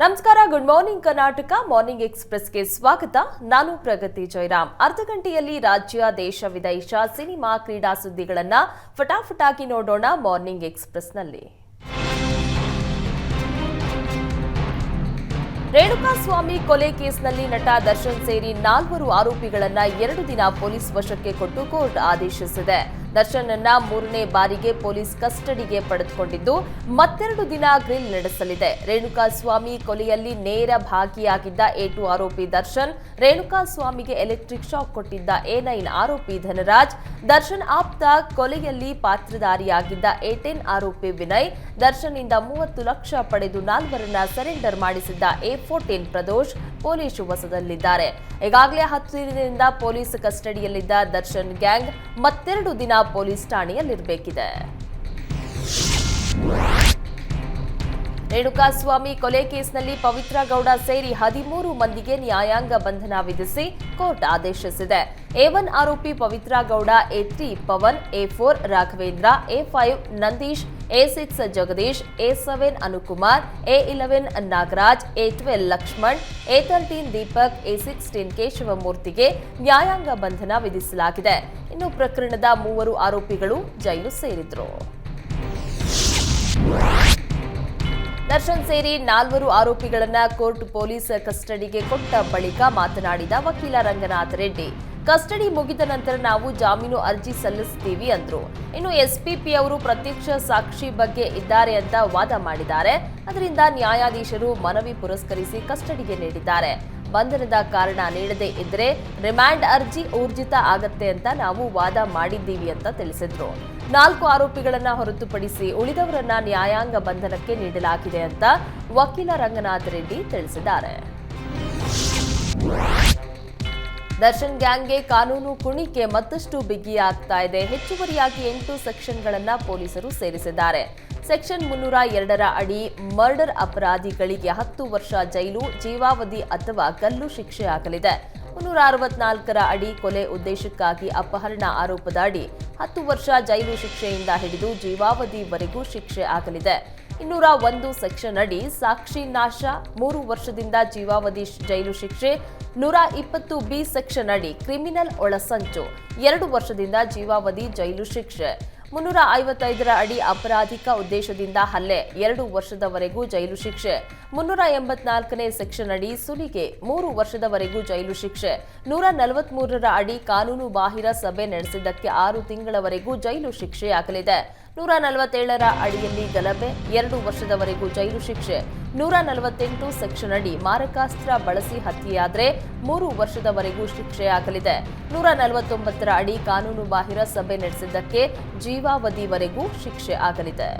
ನಮಸ್ಕಾರ good morning Karnataka morning ಎಕ್ಸ್ಪ್ರೆಸ್ಗೆ ಸ್ವಾಗತ. ನಾನು ಪ್ರಗತಿ ಜಯರಾಮ್ ಅರ್ಧ ಗಂಟೆಯಲ್ಲಿ ರಾಜ್ಯ, ದೇಶ, ವಿದೇಶ ಸಿನಿಮಾ, ಕ್ರೀಡಾ ಸುದ್ದಿಗಳನ್ನ ಫಟಾಫಟಾಗಿ ನೋಡೋಣ ಮಾರ್ನಿಂಗ್ ಎಕ್ಸ್ಪ್ರೆಸ್ನಲ್ಲಿ ರೇಣುಕಾಸ್ವಾಮಿ ಕೊಲೆ ಕೇಸ್ನಲ್ಲಿ ನಟ ದರ್ಶನ್ ಸೇರಿ ನಾಲ್ವರು ಆರೋಪಿಗಳನ್ನು ಎರಡು ದಿನ ಪೊಲೀಸ್ ವಶಕ್ಕೆ ಕೊಟ್ಟು ಕೋರ್ಟ್ ಆದೇಶಿಸಿದೆ. ದರ್ಶನ್ ಅನ್ನ ಮೂರನೇ ಬಾರಿಗೆ ಪೊಲೀಸ್ ಕಸ್ಟಡಿಗೆ ಪಡೆದುಕೊಂಡಿದ್ದು, ಮತ್ತೆರಡು ದಿನ ಗ್ರಿಲ್ ನಡೆಸಲಿದೆ. ರೇಣುಕಾಸ್ವಾಮಿ ಕೊಲೆಯಲ್ಲಿ ನೇರ ಭಾಗಿಯಾಗಿದ್ದ ಏಟು ಆರೋಪಿ ದರ್ಶನ್, ರೇಣುಕಾಸ್ವಾಮಿಗೆ ಎಲೆಕ್ಟ್ರಿಕ್ ಶಾಕ್ ಕೊಟ್ಟಿದ್ದ ಎ ನೈನ್ ಆರೋಪಿ ಧನರಾಜ್, ದರ್ಶನ್ ಆಪ್ತ ಕೊಲೆಯಲ್ಲಿ ಪಾತ್ರಧಾರಿಯಾಗಿದ್ದ ಏಟೆನ್ ಆರೋಪಿ ವಿನಯ್ ದರ್ಶನ್ ಇಂದ ಮೂವತ್ತು ಲಕ್ಷ ಪಡೆದು ನಾಲ್ವರನ್ನ ಸರೆಂಡರ್ ಮಾಡಿಸಿದ್ದ ಎ ಫೋರ್ಟೀನ್ ಪ್ರದೋಷ್ ಪೊಲೀಸ್ ವಸದಲ್ಲಿದ್ದಾರೆ ಈಗಾಗಲೇ ಹತ್ತು ದಿನದಿಂದ ಪೊಲೀಸ್ ಕಸ್ಟಡಿಯಲ್ಲಿದ್ದ ದರ್ಶನ್ ಗ್ಯಾಂಗ್ ಮತ್ತೆರಡು ದಿನ ಪೊಲೀಸ್ ಠಾಣೆಯಲ್ಲಿರಬೇಕಿದೆ. ರೇಣುಕಾಸ್ವಾಮಿ ಕೊಲೆ ಕೇಸ್ನಲ್ಲಿ ಪವಿತ್ರ ಗೌಡ ಸೇರಿ ಹದಿಮೂರು ಮಂದಿಗೆ ನ್ಯಾಯಾಂಗ ಬಂಧನ ವಿಧಿಸಿ ಕೋರ್ಟ್ ಆದೇಶಿಸಿದೆ. ಎ ಒನ್ ಆರೋಪಿ Pavitra Gowda, A three Pavan, A four Raghavendra, A five Nandish, A six Jagadish, A seven Anukumar, A eleven Nagaraj, A twelve Lakshman, A thirteen Deepak, A sixteen ಕೇಶವಮೂರ್ತಿಗೆ ನ್ಯಾಯಾಂಗ ಬಂಧನ ವಿಧಿಸಲಾಗಿದೆ. ಇನ್ನು ಪ್ರಕರಣದ ಮೂವರು ಆರೋಪಿಗಳು ಜೈಲು ಸೇರಿದ್ರು. ದರ್ಶನ್ ಸೇರಿ ನಾಲ್ವರು ಆರೋಪಿಗಳನ್ನ ಕೋರ್ಟ್ ಪೊಲೀಸ್ ಕಸ್ಟಡಿಗೆ ಕೊಟ್ಟ ಬಳಿಕ ಮಾತನಾಡಿದ ವಕೀಲ ರಂಗನಾಥ್ ರೆಡ್ಡಿ. ಕಸ್ಟಡಿ ಮುಗಿದ ನಂತರ ನಾವು ಜಾಮೀನು ಅರ್ಜಿ ಸಲ್ಲಿಸ್ತೀವಿ ಅಂದ್ರು. ಇನ್ನು ಎಸ್ಪಿಪಿ ಅವರು ಪ್ರತ್ಯಕ್ಷ ಸಾಕ್ಷಿ ಬಗ್ಗೆ ಇದ್ದಾರೆ ಅಂತ ವಾದ ಮಾಡಿದ್ದಾರೆ. ಅದರಿಂದ ನ್ಯಾಯಾಧೀಶರು ಮನವಿ ಪುರಸ್ಕರಿಸಿ ಕಸ್ಟಡಿಗೆ ನೀಡಿದ್ದಾರೆ. ಬಂಧನದ ಕಾರಣ ನೀಡದೇ ಇದ್ರೆ ರಿಮ್ಯಾಂಡ್ ಅರ್ಜಿ ಊರ್ಜಿತ ಆಗತ್ತೆ ಅಂತ ನಾವು ವಾದ ಮಾಡಿದ್ದೀವಿ ಅಂತ ತಿಳಿಸಿದ್ರು. ನಾಲ್ಕು ಆರೋಪಿಗಳನ್ನ ಹೊರತುಪಡಿಸಿ ಉಳಿದವರನ್ನ ನ್ಯಾಯಾಂಗ ಬಂಧನಕ್ಕೆ ನೀಡಲಾಗಿದೆ ಅಂತ ವಕೀಲ ರಂಗನಾಥ್ ರೆಡ್ಡಿ ತಿಳಿಸಿದ್ದಾರೆ. ದರ್ಶನ್ ಗ್ಯಾಂಗ್ಗೆ ಕಾನೂನು ಕುಣಿಕೆ ಮತ್ತಷ್ಟು ಬಿಗಿಯಾಗ್ತಾ ಇದೆ. ಹೆಚ್ಚುವರಿಯಾಗಿ ಎಂಟು ಸೆಕ್ಷನ್ಗಳನ್ನು ಪೊಲೀಸರು ಸೇರಿಸಿದ್ದಾರೆ. ಸೆಕ್ಷನ್ ಮುನ್ನೂರ ಎರಡರ ಅಡಿ ಮರ್ಡರ್ ಅಪರಾಧಿಗಳಿಗೆ ಹತ್ತು ವರ್ಷ ಜೈಲು, ಜೀವಾವಧಿ ಅಥವಾ ಗಲ್ಲು ಶಿಕ್ಷೆ ಆಗಲಿದೆ. ಮುನ್ನೂರ ಅರವತ್ನಾಲ್ಕರ ಅಡಿ ಕೊಲೆ ಉದ್ದೇಶಕ್ಕಾಗಿ ಅಪಹರಣ ಆರೋಪದ ಅಡಿ ಹತ್ತು ವರ್ಷ ಜೈಲು ಶಿಕ್ಷೆಯಿಂದ ಹಿಡಿದು ಜೀವಾವಧಿವರೆಗೂ ಶಿಕ್ಷೆ ಆಗಲಿದೆ. ಇನ್ನೂರ ಒಂದು ಸೆಕ್ಷನ್ ಅಡಿ ಸಾಕ್ಷಿ ನಾಶ, ಮೂರು ವರ್ಷದಿಂದ ಜೀವಾವಧಿ ಜೈಲು ಶಿಕ್ಷೆ ನೂರ ಇಪ್ಪತ್ತು ಬಿ ಸೆಕ್ಷನ್ ಅಡಿ ಕ್ರಿಮಿನಲ್ ಒಳಸಂಚು ಎರಡು ವರ್ಷದಿಂದ ಜೀವಾವಧಿ ಜೈಲು ಶಿಕ್ಷೆ. ಮುನ್ನೂರ ಐವತ್ತೈದರ ಅಡಿ ಅಪರಾಧಿಕ ಉದ್ದೇಶದಿಂದ ಹಲ್ಲೆ. ಎರಡು ವರ್ಷದವರೆಗೂ ಜೈಲು ಶಿಕ್ಷೆ. ಮುನ್ನೂರ ಎಂಬತ್ನಾಲ್ಕನೇ ಸೆಕ್ಷನ್ ಅಡಿ ಸುಲಿಗೆ. ಮೂರು ವರ್ಷದವರೆಗೂ ಜೈಲು ಶಿಕ್ಷೆ. ನೂರ ನಲವತ್ಮೂರರ ಅಡಿ ಕಾನೂನು ಬಾಹಿರ ಸಭೆ ನಡೆಸಿದ್ದಕ್ಕೆ ಆರು ತಿಂಗಳವರೆಗೂ ಜೈಲು ಶಿಕ್ಷೆಯಾಗಲಿದೆ. ನೂರ ನಲವತ್ತೇಳರ ಅಡಿಯಲ್ಲಿ ಗಲಭೆ. ಎರಡು ವರ್ಷದವರೆಗೂ ಜೈಲು ಶಿಕ್ಷೆ. ನೂರ ನಲವತ್ತೆಂಟು ಸೆಕ್ಷನ್ ಅಡಿ ಮಾರಕಾಸ್ತ್ರ ಬಳಸಿ ಹತ್ಯೆಯಾದರೆ ಮೂರು ವರ್ಷದವರೆಗೂ ಶಿಕ್ಷೆಯಾಗಲಿದೆ. ನೂರ ನಲವತ್ತೊಂಬತ್ತರ ಅಡಿ ಕಾನೂನು ಬಾಹಿರ ಸಭೆ ನಡೆಸಿದ್ದಕ್ಕೆ ಜೀವಾವಧಿವರೆಗೂ ಶಿಕ್ಷೆ ಆಗಲಿದೆ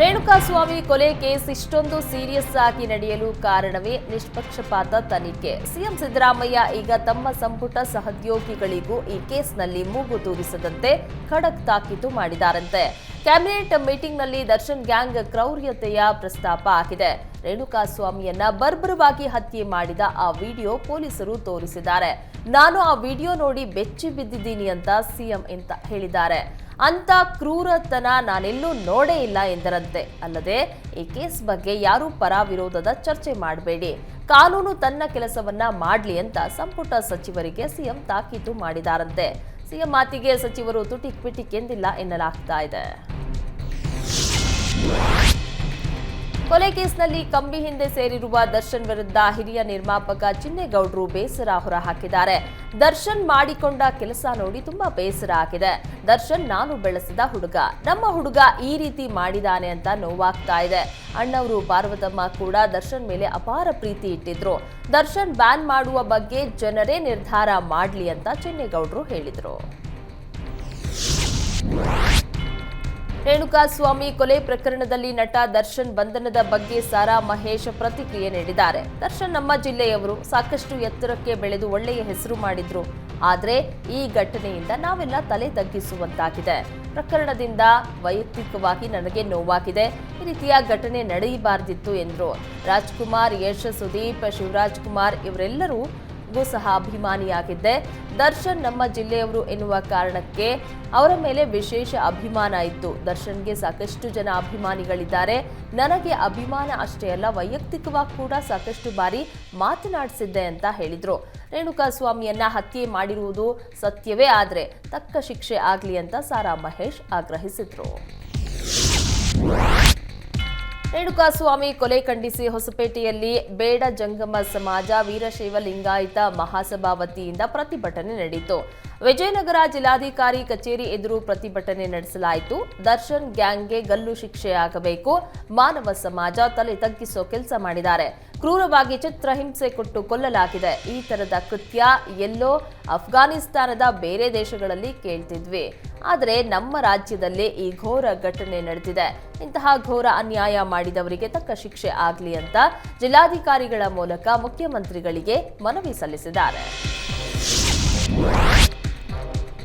ರೇಣುಕಾಸ್ವಾಮಿ ಕೊಲೆ ಕೇಸ್ ಇಷ್ಟೊಂದು ಸೀರಿಯಸ್ ಆಗಿ ನಡೆಯಲು ಕಾರಣವೇ ನಿಷ್ಪಕ್ಷಪಾತ ತನಿಖೆ. ಸಿಎಂ ಸಿದ್ದರಾಮಯ್ಯ ಈಗ ತಮ್ಮ ಸಂಪುಟ ಸಹೋದ್ಯೋಗಿಗಳಿಗೂ ಈ ಕೇಸ್ನಲ್ಲಿ ಮೂಗು ತೂರಿಸದಂತೆ ಖಡಕ್ ತಾಕೀತು ಮಾಡಿದಾರಂತೆ. ಕ್ಯಾಬಿನೆಟ್ ಮೀಟಿಂಗ್ನಲ್ಲಿ ದರ್ಶನ್ ಗ್ಯಾಂಗ್ ಕ್ರೌರ್ಯತೆಯ ಪ್ರಸ್ತಾಪ ಆಗಿದೆ. ರೇಣುಕಾಸ್ವಾಮಿಯನ್ನ ಬರ್ಬರವಾಗಿ ಹತ್ಯೆ ಮಾಡಿದ ಆ ವಿಡಿಯೋ ಪೊಲೀಸರು ತೋರಿಸಿದ್ದಾರೆ. ನಾನು ಆ ವಿಡಿಯೋ ನೋಡಿ ಬೆಚ್ಚಿ ಬಿದ್ದಿದ್ದೀನಿ ಅಂತ ಸಿಎಂ ಅಂತ ಹೇಳಿದ್ದಾರೆ. ಅಂತ ಕ್ರೂರತನ ನಾನೆಲ್ಲೂ ನೋಡೇ ಇಲ್ಲ ಎಂದರಂತೆ. ಅಲ್ಲದೆ ಈ ಕೇಸ್ ಬಗ್ಗೆ ಯಾರೂ ಪರ ವಿರೋಧದ ಚರ್ಚೆ ಮಾಡಬೇಡಿ. ಕಾನೂನು ತನ್ನ ಕೆಲಸವನ್ನ ಮಾಡಲಿ ಅಂತ ಸಂಪುಟ ಸಚಿವರಿಗೆ ಸಿಎಂ ತಾಕೀತು ಮಾಡಿದಾರಂತೆ. ಸಿಎಂ ಮಾತಿಗೆ ಸಚಿವರು ತುಟಿಕ್ ಪಿಟಿಕ್ ಎಂದಿಲ್ಲ ಎನ್ನಲಾಗ್ತಾ ಇದೆ. ಕೊಲೆ ಕೇಸ್ನಲ್ಲಿ ಕಂಬಿ ಹಿಂದೆ ಸೇರಿರುವ ದರ್ಶನ್ ವಿರುದ್ಧ ಹಿರಿಯ ನಿರ್ಮಾಪಕ ಚಿನ್ನೇಗೌಡರು ಬೇಸರ ಹೊರಹಾಕಿದ್ದಾರೆ. ದರ್ಶನ್ ಮಾಡಿಕೊಂಡ ಕೆಲಸ ನೋಡಿ ತುಂಬಾ ಬೇಸರ ಆಗಿದೆ. ದರ್ಶನ್ ನಾನು ಬೆಳೆಸಿದ ಹುಡುಗ, ನಮ್ಮ ಹುಡುಗ ಈ ರೀತಿ ಮಾಡಿದಾನೆ ಅಂತ ನೋವಾಗ್ತಾ ಇದೆ. ಅಣ್ಣವರು ಪಾರ್ವತಮ್ಮ ಕೂಡ ದರ್ಶನ್ ಮೇಲೆ ಅಪಾರ ಪ್ರೀತಿ ಇಟ್ಟಿದ್ರು. ದರ್ಶನ್ ಬ್ಯಾನ್ ಮಾಡುವ ಬಗ್ಗೆ ಜನರೇ ನಿರ್ಧಾರ ಮಾಡ್ಲಿ ಅಂತ ಚಿನ್ನೇಗೌಡರು ಹೇಳಿದ್ರು. ರೇಣುಕಾಸ್ವಾಮಿ ಕೊಲೆ ಪ್ರಕರಣದಲ್ಲಿ ನಟ ದರ್ಶನ್ ಬಂಧನದ ಬಗ್ಗೆ ಸಾರಾ ಮಹೇಶ್ ಪ್ರತಿಕ್ರಿಯೆ ನೀಡಿದ್ದಾರೆ. ದರ್ಶನ್ ನಮ್ಮ ಜಿಲ್ಲೆಯವರು ಸಾಕಷ್ಟು ಎತ್ತರಕ್ಕೆ ಬೆಳೆದು ಒಳ್ಳೆಯ ಹೆಸರು ಮಾಡಿದ್ರು. ಆದರೆ ಈ ಘಟನೆಯಿಂದ ನಾವೆಲ್ಲ ತಲೆ ತಗ್ಗಿಸುವಂತಾಗಿದೆ. ಪ್ರಕರಣದಿಂದ ವೈಯಕ್ತಿಕವಾಗಿ ನನಗೆ ನೋವಾಗಿದೆ. ಈ ರೀತಿಯ ಘಟನೆ ನಡೆಯಬಾರ್ದಿತ್ತು ಎಂದರು. ರಾಜ್ಕುಮಾರ್, ಯಶ್ ಸುದೀಪ್ ಶಿವರಾಜ್ ಕುಮಾರ್ ಇವರೆಲ್ಲರೂ ದರ್ಶನ್ಗೂ ಸಹ ಅಭಿಮಾನಿಯಾಗಿದ್ದೆ. ದರ್ಶನ್ ನಮ್ಮ ಜಿಲ್ಲೆಯವರು ಎನ್ನುವ ಕಾರಣಕ್ಕೆ ಅವರ ಮೇಲೆ ವಿಶೇಷ ಅಭಿಮಾನ ಇತ್ತು. ದರ್ಶನ್ಗೆ ಸಾಕಷ್ಟು ಜನ ಅಭಿಮಾನಿಗಳಿದ್ದಾರೆ. ನನಗೆ ಅಭಿಮಾನ ಅಷ್ಟೇ ಅಲ್ಲ, ವೈಯಕ್ತಿಕವಾಗಿ ಕೂಡ ಸಾಕಷ್ಟು ಬಾರಿ ಮಾತನಾಡಿಸಿದ್ದೆ ಅಂತ ಹೇಳಿದರು. ರೇಣುಕಾ ಸ್ವಾಮಿಯನ್ನ ಹತ್ಯೆ ಮಾಡಿರುವುದು ಸತ್ಯವೇ ಆದರೆ ತಕ್ಕ ಶಿಕ್ಷೆ ಆಗಲಿ ಅಂತ ಸಾರಾ ಮಹೇಶ್ ಆಗ್ರಹಿಸಿದ್ರು. ರೇಣುಕಾಸ್ವಾಮಿ ಕೊಲೆ ಖಂಡಿಸಿ ಹೊಸಪೇಟೆಯಲ್ಲಿ ಬೇಡ ಜಂಗಮ ಸಮಾಜ ವೀರಶೈವ ಲಿಂಗಾಯತ ಮಹಾಸಭಾ ವತಿಯಿಂದ ಪ್ರತಿಭಟನೆ ನಡೆಯಿತು. ವಿಜಯನಗರ ಜಿಲ್ಲಾಧಿಕಾರಿ ಕಚೇರಿ ಎದುರು ಪ್ರತಿಭಟನೆ ನಡೆಸಲಾಯಿತು. ದರ್ಶನ್ ಗ್ಯಾಂಗ್ಗೆ ಗಲ್ಲು ಶಿಕ್ಷೆಯಾಗಬೇಕು ಮಾನವ ಸಮಾಜ ತಲೆ ತಗ್ಗಿಸೋ ಕೆಲಸ ಮಾಡಿದ್ದಾರೆ. ಕ್ರೂರವಾಗಿ ಚಿತ್ರಹಿಂಸೆ ಕೊಟ್ಟು ಕೊಲ್ಲಲಾಗಿದೆ. ಈ ತರದ ಕೃತ್ಯ ಎಲ್ಲೋ ಅಫ್ಘಾನಿಸ್ತಾನದ ಬೇರೆ ದೇಶಗಳಲ್ಲಿ ಕೇಳ್ತಿದ್ವಿ. ಆದರೆ ನಮ್ಮ ರಾಜ್ಯದಲ್ಲೇ ಈ ಘೋರ ಘಟನೆ ನಡೆದಿದೆ. ಇಂತಹ ಘೋರ ಅನ್ಯಾಯ ಮಾಡಿದವರಿಗೆ ತಕ್ಕ ಶಿಕ್ಷೆ ಆಗಲಿ ಅಂತ ಜಿಲ್ಲಾಧಿಕಾರಿಗಳ ಮೂಲಕ ಮುಖ್ಯಮಂತ್ರಿಗಳಿಗೆ ಮನವಿ ಸಲ್ಲಿಸಿದ್ದಾರೆ.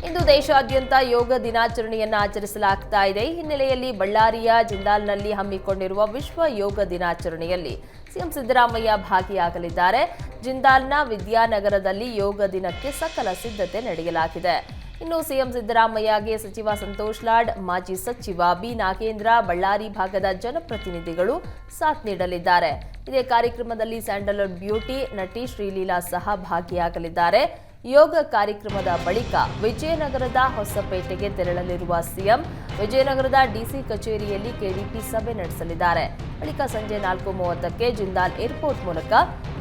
ಇಂದು ದೇಶಾದ್ಯಂತ ಯೋಗ ದಿನಾಚರಣೆಯನ್ನ ಆಚರಿಸಲಾಗ್ತಾ ಇದೆ. ಈ ಹಿನ್ನೆಲೆಯಲ್ಲಿ ಬಳ್ಳಾರಿಯ ಜಿಂದಾಲ್ನಲ್ಲಿ ಹಮ್ಮಿಕೊಂಡಿರುವ ವಿಶ್ವ ಯೋಗ ದಿನಾಚರಣೆಯಲ್ಲಿ ಸಿಎಂ ಸಿದ್ದರಾಮಯ್ಯ ಭಾಗಿಯಾಗಲಿದ್ದಾರೆ. ಜಿಂದಾಲ್ನ ವಿದ್ಯಾನಗರದಲ್ಲಿ ಯೋಗ ದಿನಕ್ಕೆ ಸಕಲ ಸಿದ್ಧತೆ ನಡೆಯಲಾಗಿದೆ. ಇನ್ನು ಸಿಎಂ ಸಿದ್ದರಾಮಯ್ಯಗೆ ಸಚಿವ ಸಂತೋಷ್ ಲಾಡ್, ಮಾಜಿ ಸಚಿವ ಬಿ ನಾಗೇಂದ್ರ, ಬಳ್ಳಾರಿ ಭಾಗದ ಜನಪ್ರತಿನಿಧಿಗಳು ಸಾಥ್ ನೀಡಲಿದ್ದಾರೆ. ಇದೇ ಕಾರ್ಯಕ್ರಮದಲ್ಲಿ ಸ್ಯಾಂಡಲ್ವುಡ್ ಬ್ಯೂಟಿ ನಟಿ ಶ್ರೀಲೀಲಾ ಸಹ ಭಾಗಿಯಾಗಲಿದ್ದಾರೆ. ಯೋಗ ಕಾರ್ಯಕ್ರಮದ ಬಳಿಕ ವಿಜಯನಗರದ ಹೊಸಪೇಟೆಗೆ ತೆರಳಲಿರುವ ಸಿಎಂ, ವಿಜಯನಗರದ ಡಿಸಿ ಕಚೇರಿಯಲ್ಲಿ ಕೆಡಿಪಿ ಸಭೆ ನಡೆಸಲಿದ್ದಾರೆ. ಬಳಿಕ ಸಂಜೆ ನಾಲ್ಕು ಮೂವತ್ತಕ್ಕೆ ಜಿಂದಾಲ್ ಏರ್ಪೋರ್ಟ್ ಮೂಲಕ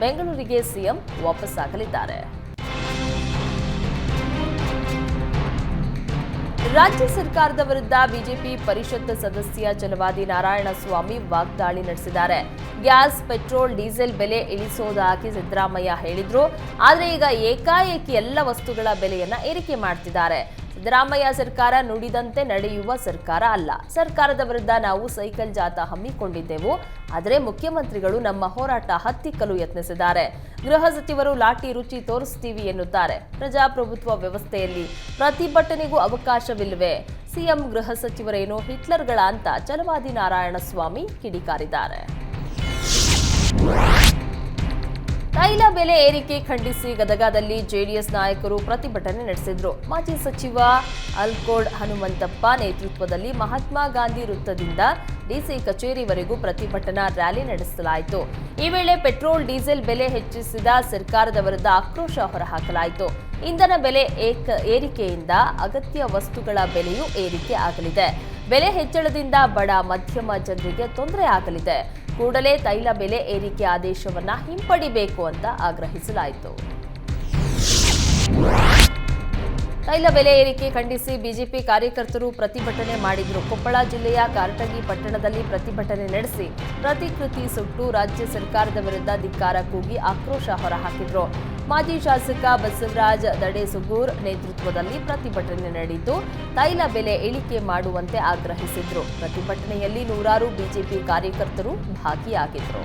ಬೆಂಗಳೂರಿಗೆ ಸಿಎಂ ವಾಪಸ್ಸಾಗಲಿದ್ದಾರೆ. ರಾಜ್ಯ ಸರ್ಕಾರದ ವಿರುದ್ಧ ಬಿಜೆಪಿ ಪರಿಷತ್ ಸದಸ್ಯ ಚಲವಾದಿ ನಾರಾಯಣಸ್ವಾಮಿ ವಾಗ್ದಾಳಿ ನಡೆಸಿದ್ದಾರೆ. ಗ್ಯಾಸ್, ಪೆಟ್ರೋಲ್, ಡೀಸೆಲ್ ಬೆಲೆ ಇಳಿಸೋದಾಗಿ ಸಿದ್ದರಾಮಯ್ಯ ಹೇಳಿದ್ರು. ಆದರೆ ಈಗ ಏಕಾಏಕಿ ಎಲ್ಲ ವಸ್ತುಗಳ ಬೆಲೆಯನ್ನ ಏರಿಕೆ ಮಾಡ್ತಿದ್ದಾರೆ. ಸಿದ್ದರಾಮಯ್ಯ ಸರ್ಕಾರ ನುಡಿದಂತೆ ನಡೆಯುವ ಸರ್ಕಾರ ಅಲ್ಲ. ಸರ್ಕಾರದ ವಿರುದ್ಧ ನಾವು ಸೈಕಲ್ ಜಾಥಾ ಹಮ್ಮಿಕೊಂಡಿದ್ದೆವು. ಆದರೆ ಮುಖ್ಯಮಂತ್ರಿಗಳು ನಮ್ಮ ಹೋರಾಟ ಹತ್ತಿಕ್ಕಲು ಯತ್ನಿಸಿದ್ದಾರೆ. ಗೃಹ ಸಚಿವರು ಲಾಠಿ ರುಚಿ ತೋರಿಸ್ತೀವಿ ಎನ್ನುತ್ತಾರೆ. ಪ್ರಜಾಪ್ರಭುತ್ವ ವ್ಯವಸ್ಥೆಯಲ್ಲಿ ಪ್ರತಿಭಟನೆಗೂ ಅವಕಾಶವಿಲ್ಲವೇ? ಸಿಎಂ ಗೃಹ ಸಚಿವರೇನು ಹಿಟ್ಲರ್ಗಳ ಅಂತ ಚಲವಾದಿ ನಾರಾಯಣಸ್ವಾಮಿ ಕಿಡಿಕಾರಿದ್ದಾರೆ. ತೈಲ ಬೆಲೆ ಏರಿಕೆ ಖಂಡಿಸಿ ಗದಗದಲ್ಲಿ ಜೆಡಿಎಸ್ ನಾಯಕರು ಪ್ರತಿಭಟನೆ ನಡೆಸಿದ್ರು. ಮಾಜಿ ಸಚಿವ ಅಲ್ಕೋಡ್ ಹನುಮಂತಪ್ಪ ನೇತೃತ್ವದಲ್ಲಿ ಮಹಾತ್ಮ ಗಾಂಧಿ ವೃತ್ತದಿಂದ ಡಿಸಿ ಕಚೇರಿವರೆಗೂ ಪ್ರತಿಭಟನಾ ರ್ಯಾಲಿ ನಡೆಸಲಾಯಿತು. ಈ ವೇಳೆ ಪೆಟ್ರೋಲ್, ಡೀಸೆಲ್ ಬೆಲೆ ಹೆಚ್ಚಿಸಿದ ಸರ್ಕಾರದ ವಿರುದ್ಧ ಆಕ್ರೋಶ ಹೊರಹಾಕಲಾಯಿತು. ಇಂಧನ ಬೆಲೆ ಏಕ ಏರಿಕೆಯಿಂದ ಅಗತ್ಯ ವಸ್ತುಗಳ ಬೆಲೆಯೂ ಏರಿಕೆ ಆಗಲಿದೆ. ಬೆಲೆ ಹೆಚ್ಚಳದಿಂದ ಬಡ ಮಧ್ಯಮ ಜನರಿಗೆ ತೊಂದರೆ ಆಗಲಿದೆ. ಕೂಡಲೇ ತೈಲ ಬೆಲೆ ಏರಿಕೆ ಆದೇಶವನ್ನ ಹಿಂಪಡಿಬೇಕು ಅಂತ ಆಗ್ರಹಿಸಲಾಯಿತು. ತೈಲ ಬೆಲೆ ಏರಿಕೆ ಖಂಡಿಸಿ ಬಿಜೆಪಿ ಕಾರ್ಯಕರ್ತರು ಪ್ರತಿಭಟನೆ ಮಾಡಿದ್ರು. ಕೊಪ್ಪಳ ಜಿಲ್ಲೆಯ ಕಾರಟಗಿ ಪಟ್ಟಣದಲ್ಲಿ ಪ್ರತಿಭಟನೆ ನಡೆಸಿ ಪ್ರತಿಕೃತಿ ಸುಟ್ಟು ರಾಜ್ಯ ಸರ್ಕಾರದ ವಿರುದ್ಧ ಧಿಕ್ಕಾರ ಕೂಗಿ ಆಕ್ರೋಶ ಹೊರಹಾಕಿದ್ರು. ಮಾಜಿ ಶಾಸಕ ಬಸವರಾಜ್ ದಡೇಸುಗೂರ್ ನೇತೃತ್ವದಲ್ಲಿ ಪ್ರತಿಭಟನೆ ನಡೆಯಿತು ತೈಲ ಬೆಲೆ ಇಳಿಕೆ ಮಾಡುವಂತೆ ಆಗ್ರಹಿಸಿದ್ರು. ಪ್ರತಿಭಟನೆಯಲ್ಲಿ ನೂರಾರು ಬಿಜೆಪಿ ಕಾರ್ಯಕರ್ತರು ಭಾಗಿಯಾಗಿದ್ರು.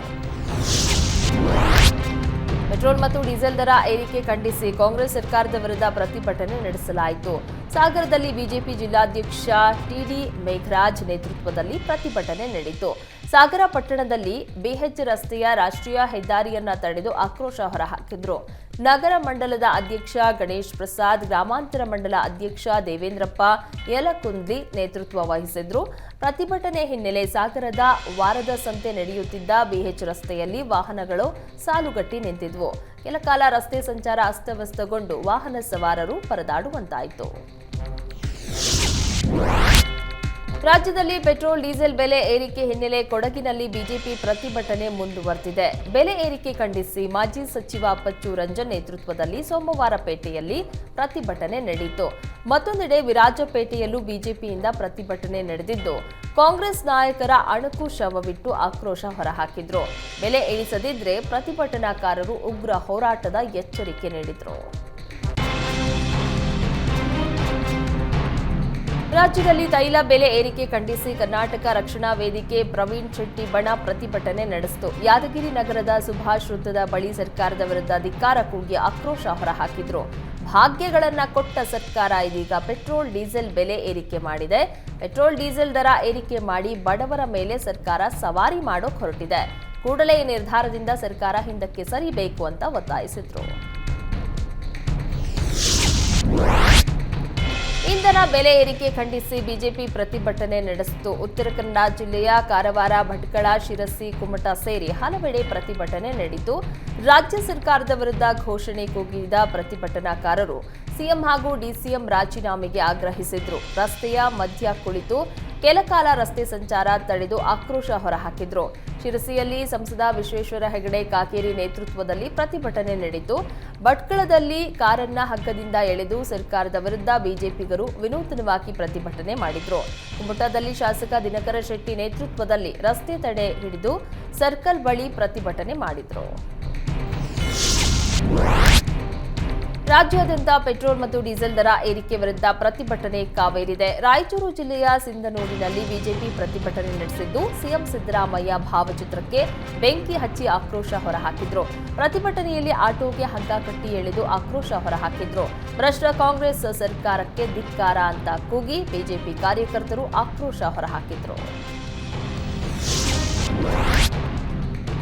ಪೆಟ್ರೋಲ್ ಮತ್ತು ಡೀಸೆಲ್ ದರ ಏರಿಕೆ ಖಂಡಿಸಿ ಕಾಂಗ್ರೆಸ್ ಸರ್ಕಾರದ ವಿರುದ್ಧ ಪ್ರತಿಭಟನೆ ನಡೆಸಲಾಯಿತು. ಸಾಗರದಲ್ಲಿ ಬಿಜೆಪಿ ಜಿಲ್ಲಾಧ್ಯಕ್ಷ ಟಿಡಿ ಮೇಘರಾಜ್ ನೇತೃತ್ವದಲ್ಲಿ ಪ್ರತಿಭಟನೆ ನಡೆಯಿತು. ಸಾಗರ ಪಟ್ಟಣದಲ್ಲಿ ಬಿಹೆಚ್ ರಸ್ತೆಯ ರಾಷ್ಟ್ರೀಯ ಹೆದ್ದಾರಿಯನ್ನ ತಡೆದು ಆಕ್ರೋಶ ಹೊರಹಾಕಿದ್ರು. ನಗರ ಮಂಡಲದ ಅಧ್ಯಕ್ಷ ಗಣೇಶ್ ಪ್ರಸಾದ್, ಗ್ರಾಮಾಂತರ ಮಂಡಲ ಅಧ್ಯಕ್ಷ ದೇವೇಂದ್ರಪ್ಪ, ಯಲಕುಂದ್ಲಿ ನೇತೃತ್ವ ವಹಿಸಿದ್ರು. ಪ್ರತಿಭಟನೆ ಹಿನ್ನೆಲೆ ಸಾಗರದ ವಾರದ ಸಂತೆ ನಡೆಯುತ್ತಿದ್ದ ಬಿಎಚ್ ರಸ್ತೆಯಲ್ಲಿ ವಾಹನಗಳು ಸಾಲುಗಟ್ಟಿ ನಿಂತಿದ್ವು. ಕೆಲ ಕಾಲ ರಸ್ತೆ ಸಂಚಾರ ಅಸ್ತವ್ಯಸ್ತಗೊಂಡು ವಾಹನ ಸವಾರರು ಪರದಾಡುವಂತಾಯಿತು. ರಾಜ್ಯದಲ್ಲಿ ಪೆಟ್ರೋಲ್, ಡೀಸೆಲ್ ಬೆಲೆ ಏರಿಕೆ ಹಿನ್ನೆಲೆ ಕೊಡಗಿನಲ್ಲಿ ಬಿಜೆಪಿ ಪ್ರತಿಭಟನೆ ಮುಂದುವರೆದಿದೆ. ಬೆಲೆ ಏರಿಕೆ ಖಂಡಿಸಿ ಮಾಜಿ ಸಚಿವ ಪಚ್ಚು ರಂಜನ್ ನೇತೃತ್ವದಲ್ಲಿ ಸೋಮವಾರ ಪೇಟೆಯಲ್ಲಿ ಪ್ರತಿಭಟನೆ ನಡೆಯಿತು. ಮತ್ತೊಂದೆಡೆ ವಿರಾಜಪೇಟೆಯಲ್ಲೂ ಬಿಜೆಪಿಯಿಂದ ಪ್ರತಿಭಟನೆ ನಡೆದಿದ್ದು, ಕಾಂಗ್ರೆಸ್ ನಾಯಕರ ಅಣಕು ಶವವಿಟ್ಟು ಆಕ್ರೋಶ ಹೊರಹಾಕಿದ್ರು. ಬೆಲೆ ಇಳಿಸದಿದ್ರೆ ಪ್ರತಿಭಟನಾಕಾರರು ಉಗ್ರ ಹೋರಾಟದ ಎಚ್ಚರಿಕೆ ನೀಡಿದ್ರು. ರಾಜ್ಯದಲ್ಲಿ ತೈಲ ಬೆಲೆ ಏರಿಕೆ ಖಂಡಿಸಿ ಕರ್ನಾಟಕ ರಕ್ಷಣಾ ವೇದಿಕೆ ಪ್ರವೀಣ್ ಶೆಟ್ಟಿ ಬಣ ಪ್ರತಿಭಟನೆ ನಡೆಸಿತು. ಯಾದಗಿರಿ ನಗರದ ಸುಭಾಷ್ ವೃತ್ತದ ಬಳಿ ಸರ್ಕಾರದ ವಿರುದ್ಧ ಧಿಕ್ಕಾರ ಕೂಗಿ ಆಕ್ರೋಶ ಹೊರಹಾಕಿದ್ರು. ಭಾಗ್ಯಗಳನ್ನ ಕೊಟ್ಟ ಸರ್ಕಾರ ಇದೀಗ ಪೆಟ್ರೋಲ್, ಡೀಸೆಲ್ ಬೆಲೆ ಏರಿಕೆ ಮಾಡಿದೆ. ಪೆಟ್ರೋಲ್, ಡೀಸೆಲ್ ದರ ಏರಿಕೆ ಮಾಡಿ ಬಡವರ ಮೇಲೆ ಸರ್ಕಾರ ಸವಾರಿ ಮಾಡೋಕ್ ಹೊರಟಿದೆ. ಕೂಡಲೇ ಈ ನಿರ್ಧಾರದಿಂದ ಸರ್ಕಾರ ಹಿಂದಕ್ಕೆ ಸರಿಬೇಕು ಅಂತ ಒತ್ತಾಯಿಸಿದ್ರು. ಇಂಧನ ಬೆಲೆ ಏರಿಕೆ ಖಂಡಿಸಿ ಬಿಜೆಪಿ ಪ್ರತಿಭಟನೆ ನಡೆಸಿತು. ಉತ್ತರ ಕನ್ನಡ ಜಿಲ್ಲೆಯ ಕಾರವಾರ, ಭಟ್ಕಳ, ಶಿರಸಿ, ಕುಮಟಾ ಸೇರಿ ಹಲವೆಡೆ ಪ್ರತಿಭಟನೆ ನಡೆಯಿತು ರಾಜ್ಯ ಸರ್ಕಾರದ ವಿರುದ್ಧ ಘೋಷಣೆ ಕೂಗಿದ ಪ್ರತಿಭಟನಾಕಾರರು ಸಿಎಂ ಹಾಗೂ ಡಿಸಿಎಂ ರಾಜೀನಾಮೆಗೆ ಆಗ್ರಹಿಸಿದ್ರು. ರಸ್ತೆಯ ಮಧ್ಯ ಕುಳಿತು ಕೆಲಕಾಲ ರಸ್ತೆ ಸಂಚಾರ ತಡೆದು ಆಕ್ರೋಶ ಹೊರಹಾಕಿದ್ರು. ಶಿರಸಿಯಲ್ಲಿ ಸಂಸದ ವಿಶ್ವೇಶ್ವರ ಹೆಗಡೆ ಕಾಕೇರಿ ನೇತೃತ್ವದಲ್ಲಿ ಪ್ರತಿಭಟನೆ ನಡೆಯಿತು. ಭಟ್ಕಳದಲ್ಲಿ ಕಾರನ್ನ ಹಗ್ಗದಿಂದ ಎಳೆದು ಸರ್ಕಾರದ ವಿರುದ್ಧ ಬಿಜೆಪಿಗರು ವಿನೂತನವಾಗಿ ಪ್ರತಿಭಟನೆ ಮಾಡಿದ್ರು. ಕುಮಟಾದಲ್ಲಿ ಶಾಸಕ ದಿನಕರ ಶೆಟ್ಟಿ ನೇತೃತ್ವದಲ್ಲಿ ರಸ್ತೆ ತಡೆ ಹಿಡಿದು ಸರ್ಕಲ್ ಬಳಿ ಪ್ರತಿಭಟನೆ ಮಾಡಿದ್ರು. ರಾಜ್ಯಾದ್ಯಂತ ಪೆಟ್ರೋಲ್ ಮತ್ತು ಡೀಸೆಲ್ ದರ ಏರಿಕೆ ವಿರುದ್ಧ ಪ್ರತಿಭಟನೆ ಕಾವೇರಿದೆ. ರಾಯಚೂರು ಜಿಲ್ಲೆಯ ಸಿಂಧನೂರಿನಲ್ಲಿ ಬಿಜೆಪಿ ಪ್ರತಿಭಟನೆ ನಡೆಸಿದ್ದು, ಸಿಎಂ ಸಿದ್ದರಾಮಯ್ಯ ಭಾವಚಿತ್ರಕ್ಕೆ ಬೆಂಕಿ ಹಚ್ಚಿ ಆಕ್ರೋಶ ಹೊರಹಾಕಿದ್ರು. ಪ್ರತಿಭಟನೆಯಲ್ಲಿ ಆಟೋಗೆ ಹಗ್ಗ ಕಟ್ಟಿ ಎಳೆದು ಆಕ್ರೋಶ ಹೊರಹಾಕಿದ್ರು. ಭ್ರಷ್ಟ ಕಾಂಗ್ರೆಸ್ ಸರ್ಕಾರಕ್ಕೆ ಧಿಕ್ಕಾರ ಅಂತ ಕೂಗಿ ಬಿಜೆಪಿ ಕಾರ್ಯಕರ್ತರು ಆಕ್ರೋಶ ಹೊರಹಾಕಿದ್ರು.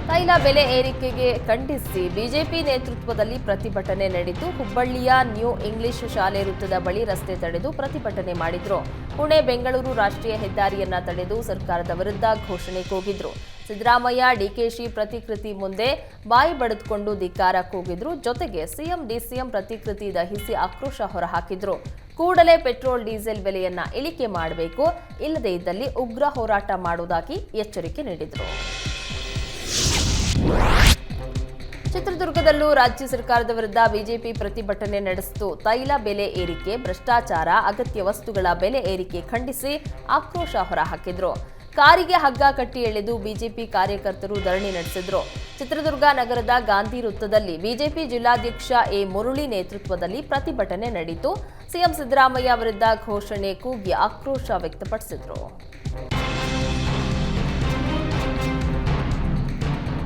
ತೈಲ ಬೆಲೆ ಏರಿಕೆಗೆ ಖಂಡಿಸಿ ಬಿಜೆಪಿ ನೇತೃತ್ವದಲ್ಲಿ ಪ್ರತಿಭಟನೆ ನಡೆಯಿತು ಹುಬ್ಬಳ್ಳಿಯ ನ್ಯೂ ಇಂಗ್ಲಿಷ್ ಶಾಲೆ ವೃತ್ತದ ಬಳಿ ರಸ್ತೆ ತಡೆದು ಪ್ರತಿಭಟನೆ ಮಾಡಿದ್ರು. ಪುಣೆ, ಬೆಂಗಳೂರು ರಾಷ್ಟ್ರೀಯ ಹೆದ್ದಾರಿಯನ್ನ ತಡೆದು ಸರ್ಕಾರದ ವಿರುದ್ಧ ಘೋಷಣೆ ಕೂಗಿದ್ರು. ಸಿದ್ದರಾಮಯ್ಯ, ಡಿಕೆಶಿ ಪ್ರತಿಕೃತಿ ಮುಂದೆ ಬಾಯಿ ಬಡಿದುಕೊಂಡು ಧಿಕ್ಕಾರ ಕೂಗಿದ್ರು. ಜೊತೆಗೆ ಸಿಎಂ, ಡಿಸಿಎಂ ಪ್ರತಿಕೃತಿ ದಹಿಸಿ ಆಕ್ರೋಶ ಹೊರಹಾಕಿದ್ರು. ಕೂಡಲೇ ಪೆಟ್ರೋಲ್, ಡೀಸೆಲ್ ಬೆಲೆಯನ್ನ ಇಳಿಕೆ ಮಾಡಬೇಕು. ಇಲ್ಲದೇ ಇದ್ದಲ್ಲಿ ಉಗ್ರ ಹೋರಾಟ ಮಾಡುವುದಾಗಿ ಎಚ್ಚರಿಕೆ ನೀಡಿದರು. ಚಿತ್ರದುರ್ಗದಲ್ಲೂ ರಾಜ್ಯ ಸರ್ಕಾರದ ವಿರುದ್ಧ ಬಿಜೆಪಿ ಪ್ರತಿಭಟನೆ ನಡೆಸಿತು. ತೈಲ ಬೆಲೆ ಏರಿಕೆ, ಭ್ರಷ್ಟಾಚಾರ, ಅಗತ್ಯ ವಸ್ತುಗಳ ಬೆಲೆ ಏರಿಕೆ ಖಂಡಿಸಿ ಆಕ್ರೋಶ ಹೊರಹಾಕಿದ್ರು. ಕಾರಿಗೆ ಹಗ್ಗ ಕಟ್ಟಿ ಎಳೆದು ಬಿಜೆಪಿ ಕಾರ್ಯಕರ್ತರು ಧರಣಿ ನಡೆಸಿದ್ರು. ಚಿತ್ರದುರ್ಗ ನಗರದ ಗಾಂಧಿ ವೃತ್ತದಲ್ಲಿ ಬಿಜೆಪಿ ಜಿಲ್ಲಾಧ್ಯಕ್ಷ ಎ ಮುರುಳಿ ನೇತೃತ್ವದಲ್ಲಿ ಪ್ರತಿಭಟನೆ ನಡೆಯಿತು ಸಿಎಂ ಸಿದ್ದರಾಮಯ್ಯ ವಿರುದ್ಧ ಘೋಷಣೆ ಕೂಗಿ ಆಕ್ರೋಶ ವ್ಯಕ್ತಪಡಿಸಿದ್ರು.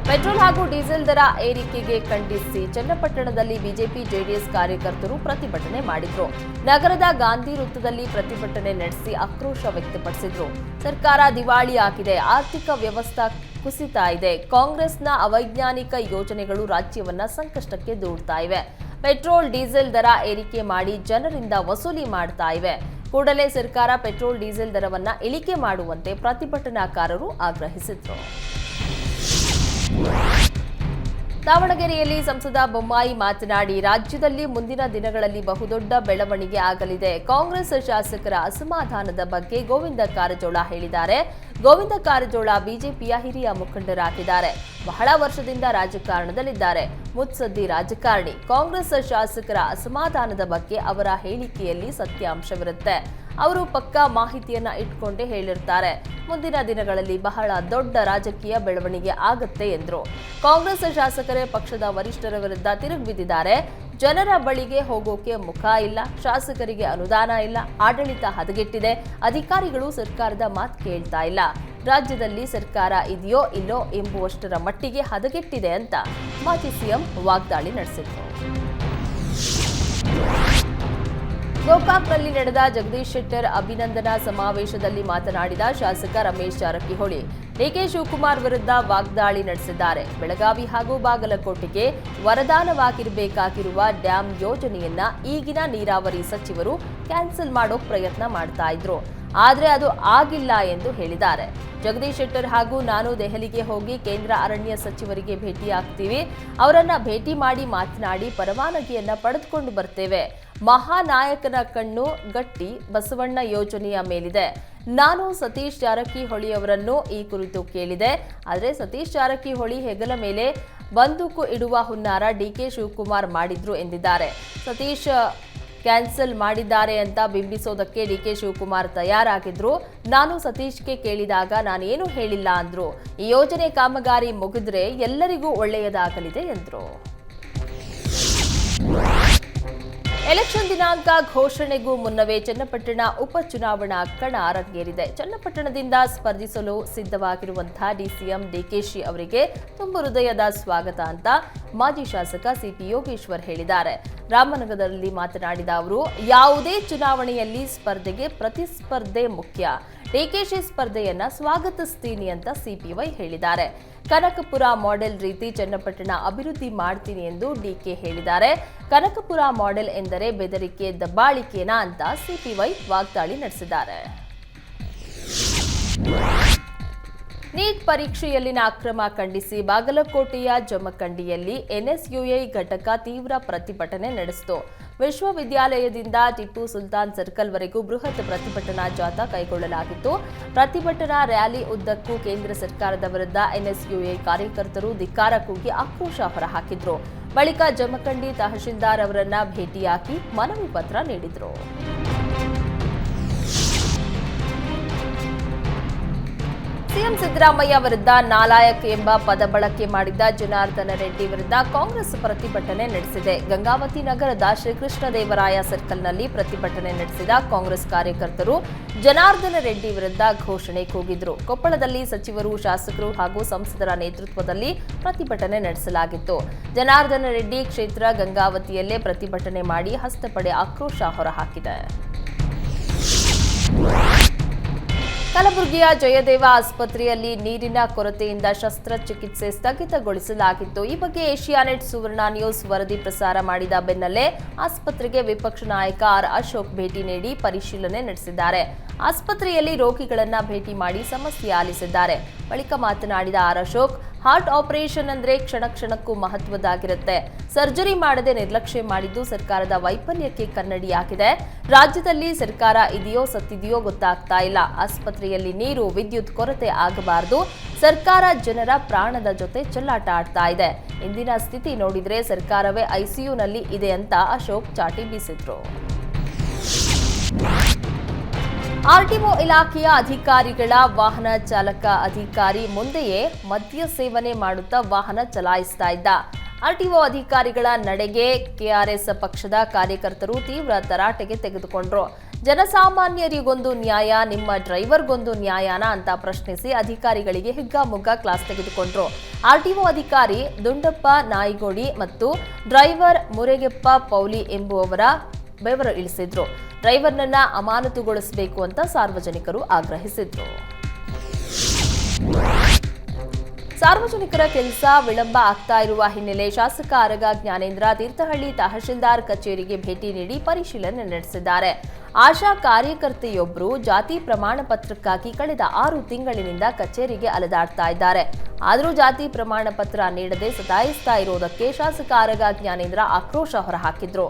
ಪೆಟ್ರೋಲ್ ಹಾಗೂ ಡೀಸೆಲ್ ದರ ಏರಿಕೆಗೆ ಖಂಡಿಸಿ ಚನ್ನಪಟ್ಟಣದಲ್ಲಿ ಬಿಜೆಪಿ ಜೆಡಿಎಸ್ ಕಾರ್ಯಕರ್ತರು ಪ್ರತಿಭಟನೆ ಮಾಡಿದ್ರು. ನಗರದ ಗಾಂಧಿ ವೃತ್ತದಲ್ಲಿ ಪ್ರತಿಭಟನೆ ನಡೆಸಿ ಆಕ್ರೋಶ ವ್ಯಕ್ತಪಡಿಸಿದ್ರು. ಸರ್ಕಾರ ದಿವಾಳಿ ಹಾಕಿದೆ, ಆರ್ಥಿಕ ವ್ಯವಸ್ಥೆ ಕುಸಿತಾ ಇದೆ. ಕಾಂಗ್ರೆಸ್ನ ಅವೈಜ್ಞಾನಿಕ ಯೋಜನೆಗಳು ರಾಜ್ಯವನ್ನ ಸಂಕಷ್ಟಕ್ಕೆ ದೂಡ್ತಾ ಇವೆ. ಪೆಟ್ರೋಲ್, ಡೀಸೆಲ್ ದರ ಏರಿಕೆ ಮಾಡಿ ಜನರಿಂದ ವಸೂಲಿ ಮಾಡ್ತಾ ಇವೆ. ಕೂಡಲೇ ಸರ್ಕಾರ ಪೆಟ್ರೋಲ್, ಡೀಸೆಲ್ ದರವನ್ನ ಇಳಿಕೆ ಮಾಡುವಂತೆ ಪ್ರತಿಭಟನಾಕಾರರು ಆಗ್ರಹಿಸಿದ್ರು. ದಾವಣಗೆರೆಯಲ್ಲಿ ಸಂಸದ ಬೊಮ್ಮಾಯಿ ಮಾತನಾಡಿ, ರಾಜ್ಯದಲ್ಲಿ ಮುಂದಿನ ದಿನಗಳಲ್ಲಿ ಬಹುದೊಡ್ಡ ಬೆಳವಣಿಗೆ ಆಗಲಿದೆ. ಕಾಂಗ್ರೆಸ್ ಶಾಸಕರ ಅಸಮಾಧಾನದ ಬಗ್ಗೆ ಗೋವಿಂದ ಕಾರಜೋಳ ಹೇಳಿದ್ದಾರೆ. ಗೋವಿಂದ ಕಾರಜೋಳ ಬಿಜೆಪಿಯ ಹಿರಿಯ ಮುಖಂಡರಾಗಿದ್ದಾರೆ. ಬಹಳ ವರ್ಷದಿಂದ ರಾಜಕಾರಣದಲ್ಲಿದ್ದಾರೆ. ಮುತ್ಸದ್ದಿ ರಾಜಕಾರಣಿ, ಕಾಂಗ್ರೆಸ್ ಶಾಸಕರ ಅಸಮಾಧಾನದ ಬಗ್ಗೆ ಅವರ ಹೇಳಿಕೆಯಲ್ಲಿ ಸತ್ಯಾಂಶವಿರುತ್ತೆ. ಅವರು ಪಕ್ಕಾ ಮಾಹಿತಿಯನ್ನ ಇಟ್ಕೊಂಡೇ ಹೇಳಿರ್ತಾರೆ. ಮುಂದಿನ ದಿನಗಳಲ್ಲಿ ಬಹಳ ದೊಡ್ಡ ರಾಜಕೀಯ ಬೆಳವಣಿಗೆ ಆಗತ್ತೆ ಎಂದರು. ಕಾಂಗ್ರೆಸ್ ಶಾಸಕರೇ ಪಕ್ಷದ ವರಿಷ್ಠರ ವಿರುದ್ಧ ತಿರುಗಿಬಿದ್ದಿದ್ದಾರೆ. ಜನರ ಬಳಿಗೆ ಹೋಗೋಕೆ ಮುಖ ಇಲ್ಲ, ಶಾಸಕರಿಗೆ ಅನುದಾನ ಇಲ್ಲ, ಆಡಳಿತ ಹದಗೆಟ್ಟಿದೆ, ಅಧಿಕಾರಿಗಳು ಸರ್ಕಾರದ ಮಾತು ಕೇಳ್ತಾ ಇಲ್ಲ. ರಾಜ್ಯದಲ್ಲಿ ಸರ್ಕಾರ ಇದೆಯೋ ಇಲ್ಲೋ ಎಂಬುವಷ್ಟರ ಮಟ್ಟಿಗೆ ಹದಗೆಟ್ಟಿದೆ ಅಂತ ಮಾಜಿ ಸಿಎಂ ವಾಗ್ದಾಳಿ ನಡೆಸಿದರು. ಗೋಕಾಕ್ನಲ್ಲಿ ನಡೆದ ಜಗದೀಶ್ ಶೆಟ್ಟರ್ ಅಭಿನಂದನಾ ಸಮಾವೇಶದಲ್ಲಿ ಮಾತನಾಡಿದ ಶಾಸಕ ರಮೇಶ್ ಜಾರಕಿಹೊಳಿ, ಡಿಕೆ ಶಿವಕುಮಾರ್ ವಿರುದ್ಧ ವಾಗ್ದಾಳಿ ನಡೆಸಿದ್ದಾರೆ. ಬೆಳಗಾವಿ ಹಾಗೂ ಬಾಗಲಕೋಟೆಗೆ ವರದಾನವಾಗಿರಬೇಕಾಗಿರುವ ಡ್ಯಾಂ ಯೋಜನೆಯನ್ನ ಈಗಿನ ನೀರಾವರಿ ಸಚಿವರು ಕ್ಯಾನ್ಸಲ್ ಮಾಡೋ ಪ್ರಯತ್ನ ಮಾಡ್ತಾ ಇದ್ರು. ಆದ್ರೆ ಅದು ಆಗಿಲ್ಲ ಎಂದು ಹೇಳಿದ್ದಾರೆ. ಜಗದೀಶ್ ಶೆಟ್ಟರ್ ಹಾಗೂ ನಾನು ದೆಹಲಿಗೆ ಹೋಗಿ ಕೇಂದ್ರ ಅರಣ್ಯ ಸಚಿವರಿಗೆ ಭೇಟಿ ಆಗ್ತೀವಿ. ಅವರನ್ನ ಭೇಟಿ ಮಾಡಿ ಮಾತನಾಡಿ ಪರವಾನಗಿಯನ್ನ ಪಡೆದುಕೊಂಡು ಬರ್ತೇವೆ. ಮಹಾನಾಯಕನ ಕಣ್ಣು ಗಟ್ಟಿ ಬಸವಣ್ಣ ಯೋಜನೆಯ ಮೇಲಿದೆ. ನಾನು ಸತೀಶ್ ಜಾರಕಿಹೊಳಿ ಅವರನ್ನು ಈ ಕುರಿತು ಕೇಳಿದೆ. ಆದರೆ ಸತೀಶ್ ಜಾರಕಿಹೊಳಿ ಹೆಗಲ ಮೇಲೆ ಬಂದೂಕು ಇಡುವ ಹುನ್ನಾರ ಡಿ ಕೆ ಶಿವಕುಮಾರ್ ಮಾಡಿದ್ರು ಎಂದಿದ್ದಾರೆ. ಸತೀಶ್ ಕ್ಯಾನ್ಸಲ್ ಮಾಡಿದ್ದಾರೆ ಅಂತ ಬಿಂಬಿಸೋದಕ್ಕೆ ಡಿಕೆ ಶಿವಕುಮಾರ್ ತಯಾರಾಗಿದ್ರು. ನಾನು ಸತೀಶ್ಗೆ ಕೇಳಿದಾಗ ನಾನೇನು ಹೇಳಿಲ್ಲ ಅಂದ್ರು. ಈ ಯೋಜನೆ ಕಾಮಗಾರಿ ಮುಗಿದ್ರೆ ಎಲ್ಲರಿಗೂ ಒಳ್ಳೆಯದಾಗಲಿದೆ ಎಂದರು. ಎಲೆಕ್ಷನ್ ದಿನಾಂಕ ಘೋಷಣೆಗೂ ಮುನ್ನವೇ ಚನ್ನಪಟ್ಟಣ ಉಪಚುನಾವಣಾ ಕಣ ಅರಂಗೇರಿದೆ. ಚನ್ನಪಟ್ಟಣದಿಂದ ಸ್ಪರ್ಧಿಸಲು ಸಿದ್ಧವಾಗಿರುವಂತಹ ಡಿಸಿಎಂ ಡಿಕೆಶಿ ಅವರಿಗೆ ತುಂಬ ಹೃದಯದ ಸ್ವಾಗತ ಅಂತ ಮಾಜಿ ಶಾಸಕ ಸಿಪಿ ಯೋಗೇಶ್ವರ್ ಹೇಳಿದ್ದಾರೆ. ರಾಮನಗರದಲ್ಲಿ ಮಾತನಾಡಿದ ಅವರು, ಯಾವುದೇ ಚುನಾವಣೆಯಲ್ಲಿ ಸ್ಪರ್ಧೆಗೆ ಪ್ರತಿಸ್ಪರ್ಧೆ ಮುಖ್ಯ. ಡಿಕೆಶಿ ಸ್ಪರ್ಧೆಯನ್ನ ಸ್ವಾಗತಿಸ್ತೀನಿ ಅಂತ ಸಿಪಿವೈ ಹೇಳಿದ್ದಾರೆ. ಕನಕಪುರ ಮಾಡೆಲ್ ರೀತಿ ಚನ್ನಪಟ್ಟಣ ಅಭಿವೃದ್ಧಿ ಮಾಡ್ತೀನಿ ಎಂದು ಡಿಕೆ ಹೇಳಿದ್ದಾರೆ. ಕನಕಪುರ ಮಾಡೆಲ್ ಎಂದರೆ ಬೆದರಿಕೆ ದಬ್ಬಾಳಿಕೆನಾ ಅಂತ ಸಿಪಿವೈ ವಾಗ್ದಾಳಿ ನಡೆಸಿದ್ದಾರೆ. ನೀಟ್ ಪರೀಕ್ಷೆಯಲ್ಲಿನ ಅಕ್ರಮ ಖಂಡಿಸಿ ಬಾಗಲಕೋಟೆಯ ಜಮಖಂಡಿಯಲ್ಲಿ ಎನ್ಎಸ್ಯುಐ ಘಟಕ ತೀವ್ರ ಪ್ರತಿಭಟನೆ ನಡೆಸಿತು. ವಿಶ್ವವಿದ್ಯಾಲಯದಿಂದ ಟಿಪ್ಪು ಸುಲ್ತಾನ್ ಸರ್ಕಲ್ವರೆಗೂ ಬೃಹತ್ ಪ್ರತಿಭಟನಾ ಜಾಥಾ ಕೈಗೊಳ್ಳಲಾಗಿತ್ತು. ಪ್ರತಿಭಟನಾ ರ್ಯಾಲಿ ಉದ್ದಕ್ಕೂ ಕೇಂದ್ರ ಸರ್ಕಾರದ ವಿರುದ್ಧ ಎನ್ಎಸ್ಯುಐ ಕಾರ್ಯಕರ್ತರು ಧಿಕ್ಕಾರ ಕೂಗಿ ಆಕ್ರೋಶ ಹೊರಹಾಕಿದ್ರು. ಬಳಿಕ ಜಮಖಂಡಿ ತಹಶೀಲ್ದಾರ್ ಅವರನ್ನ ಭೇಟಿಯಾಗಿ ಮನವಿ ಪತ್ರ ನೀಡಿದ್ರು. ಸಿಎಂ ಸಿದ್ದರಾಮಯ್ಯ ವಿರುದ್ಧ ನಾಲಾಯಕ್ ಎಂಬ ಪದ ಬಳಕೆ ಮಾಡಿದ್ದ ಜನಾರ್ದನ ರೆಡ್ಡಿ ವಿರುದ್ಧ ಕಾಂಗ್ರೆಸ್ ಪ್ರತಿಭಟನೆ ನಡೆಸಿದೆ. ಗಂಗಾವತಿ ನಗರದ ಶ್ರೀಕೃಷ್ಣದೇವರಾಯ ಸರ್ಕಲ್ನಲ್ಲಿ ಪ್ರತಿಭಟನೆ ನಡೆಸಿದ ಕಾಂಗ್ರೆಸ್ ಕಾರ್ಯಕರ್ತರು ಜನಾರ್ದನ ರೆಡ್ಡಿ ವಿರುದ್ಧ ಘೋಷಣೆ ಕೂಗಿದ್ರು. ಕೊಪ್ಪಳದಲ್ಲಿ ಸಚಿವರು, ಶಾಸಕರು ಹಾಗೂ ಸಂಸದರ ನೇತೃತ್ವದಲ್ಲಿ ಪ್ರತಿಭಟನೆ ನಡೆಸಲಾಗಿತ್ತು. ಜನಾರ್ದನ ರೆಡ್ಡಿ ಕ್ಷೇತ್ರ ಗಂಗಾವತಿಯಲ್ಲೇ ಪ್ರತಿಭಟನೆ ಮಾಡಿ ಹಸ್ತಪಡೆ ಆಕ್ರೋಶ ಹೊರಹಾಕಿದೆ. ಕಲಬುರಗಿಯ ಜಯದೇವ ಆಸ್ಪತ್ರೆಯಲ್ಲಿ ನೀರಿನ ಕೊರತೆಯಿಂದ ಶಸ್ತ್ರಚಿಕಿತ್ಸೆ ಸ್ಥಗಿತಗೊಳಿಸಲಾಗಿತ್ತು. ಈ ಬಗ್ಗೆ ಏಷಿಯಾನೆಟ್ ಸುವರ್ಣ ನ್ಯೂಸ್ ವರದಿ ಪ್ರಸಾರ ಮಾಡಿದ ಬೆನ್ನಲ್ಲೇ ಆಸ್ಪತ್ರೆಗೆ ವಿಪಕ್ಷ ನಾಯಕ ಆರ್ ಅಶೋಕ್ ಭೇಟಿ ನೀಡಿ ಪರಿಶೀಲನೆ ನಡೆಸಿದ್ದಾರೆ. ಆಸ್ಪತ್ರೆಯಲ್ಲಿ ರೋಗಿಗಳನ್ನ ಭೇಟಿ ಮಾಡಿ ಸಮಸ್ಯೆ ಆಲಿಸಿದ್ದಾರೆ. ಬಳಿಕ ಮಾತನಾಡಿದ ಆರ್ ಅಶೋಕ್ ಹಾರ್ಟ್ ಆಪರೇಷನ್ ಅಂದ್ರೆ ಕ್ಷಣ ಕ್ಷಣಕ್ಕೂ ಮಹತ್ವದ್ದಾಗಿರುತ್ತೆ. ಸರ್ಜರಿ ಮಾಡದೆ ನಿರ್ಲಕ್ಷ್ಯ ಮಾಡಿದ್ದು ಸರ್ಕಾರದ ವೈಫಲ್ಯಕ್ಕೆ ಕನ್ನಡಿಯಾಗಿದೆ. ರಾಜ್ಯದಲ್ಲಿ ಸರ್ಕಾರ ಇದೆಯೋ ಸತ್ತಿದೆಯೋ ಗೊತ್ತಾಗ್ತಾ ಇಲ್ಲ. ಆಸ್ಪತ್ರೆಯಲ್ಲಿ ನೀರು, ವಿದ್ಯುತ್ ಕೊರತೆ ಆಗಬಾರದು. ಸರ್ಕಾರ ಜನರ ಪ್ರಾಣದ ಜೊತೆ ಚೆಲ್ಲಾಟ ಆಡ್ತಾ ಇದೆ. ಇಂದಿನ ಸ್ಥಿತಿ ನೋಡಿದ್ರೆ ಸರ್ಕಾರವೇ ಐಸಿಯುನಲ್ಲಿ ಇದೆ ಅಂತ ಅಶೋಕ್ ಚಾಟಿ ಬೀಸಿದ್ರು. ಆರ್ಟಿಒ ಇಲಾಖೆಯ ಅಧಿಕಾರಿಗಳ ವಾಹನ ಚಾಲಕ ಅಧಿಕಾರಿ ಮುಂದೆಯೇ ಮದ್ಯ ಸೇವನೆ ಮಾಡುತ್ತಾ ವಾಹನ ಚಲಾಯಿಸ್ತಾ ಇದ್ದ. ಆರ್ಟಿಒ ಅಧಿಕಾರಿಗಳ ನಡೆಗೆ ಕೆಆರ್ಎಸ್ ಪಕ್ಷದ ಕಾರ್ಯಕರ್ತರು ತೀವ್ರ ತರಾಟೆಗೆ ತೆಗೆದುಕೊಂಡ್ರು. ಜನಸಾಮಾನ್ಯರಿಗೊಂದು ನ್ಯಾಯ, ನಿಮ್ಮ ಡ್ರೈವರ್ಗೊಂದು ನ್ಯಾಯನ ಅಂತ ಪ್ರಶ್ನಿಸಿ ಅಧಿಕಾರಿಗಳಿಗೆ ಹಿಗ್ಗಾಮುಗ್ಗಾ ಕ್ಲಾಸ್ ತೆಗೆದುಕೊಂಡ್ರು. ಆರ್ಟಿಒ ಅಧಿಕಾರಿ ದುಂಡಪ್ಪ ನಾಯಿಗೋಡಿ ಮತ್ತು ಡ್ರೈವರ್ ಮುರೆಗೆಪ್ಪ ಪೌಲಿ ಎಂಬುವವರ ಬೆವರು ಇಳಿಸಿದ್ರು. ಡ್ರೈವರ್ನನ್ನ ಅಮಾನತುಗೊಳಿಸಬೇಕು ಅಂತ ಸಾರ್ವಜನಿಕರು ಆಗ್ರಹಿಸಿದ್ರು. ಸಾರ್ವಜನಿಕರ ಕೆಲಸ ವಿಳಂಬ ಆಗ್ತಾ ಇರುವ ಹಿನ್ನೆಲೆ ಶಾಸಕ ಆರಗ ಜ್ಞಾನೇಂದ್ರ ತೀರ್ಥಹಳ್ಳಿ ತಹಶೀಲ್ದಾರ್ ಕಚೇರಿಗೆ ಭೇಟಿ ನೀಡಿ ಪರಿಶೀಲನೆ ನಡೆಸಿದ್ದಾರೆ. ಆಶಾ ಕಾರ್ಯಕರ್ತೆಯೊಬ್ಬರು ಜಾತಿ ಪ್ರಮಾಣ ಪತ್ರಕ್ಕಾಗಿ ಕಳೆದ ಆರು ತಿಂಗಳಿನಿಂದ ಕಚೇರಿಗೆ ಅಲೆದಾಡ್ತಾ ಇದ್ದಾರೆ. ಆದರೂ ಜಾತಿ ಪ್ರಮಾಣ ಪತ್ರ ನೀಡದೆ ಸತಾಯಿಸ್ತಾ ಇರೋದಕ್ಕೆ ಶಾಸಕ ಆರಗ ಜ್ಞಾನೇಂದ್ರ ಆಕ್ರೋಶ ಹೊರಹಾಕಿದ್ರು.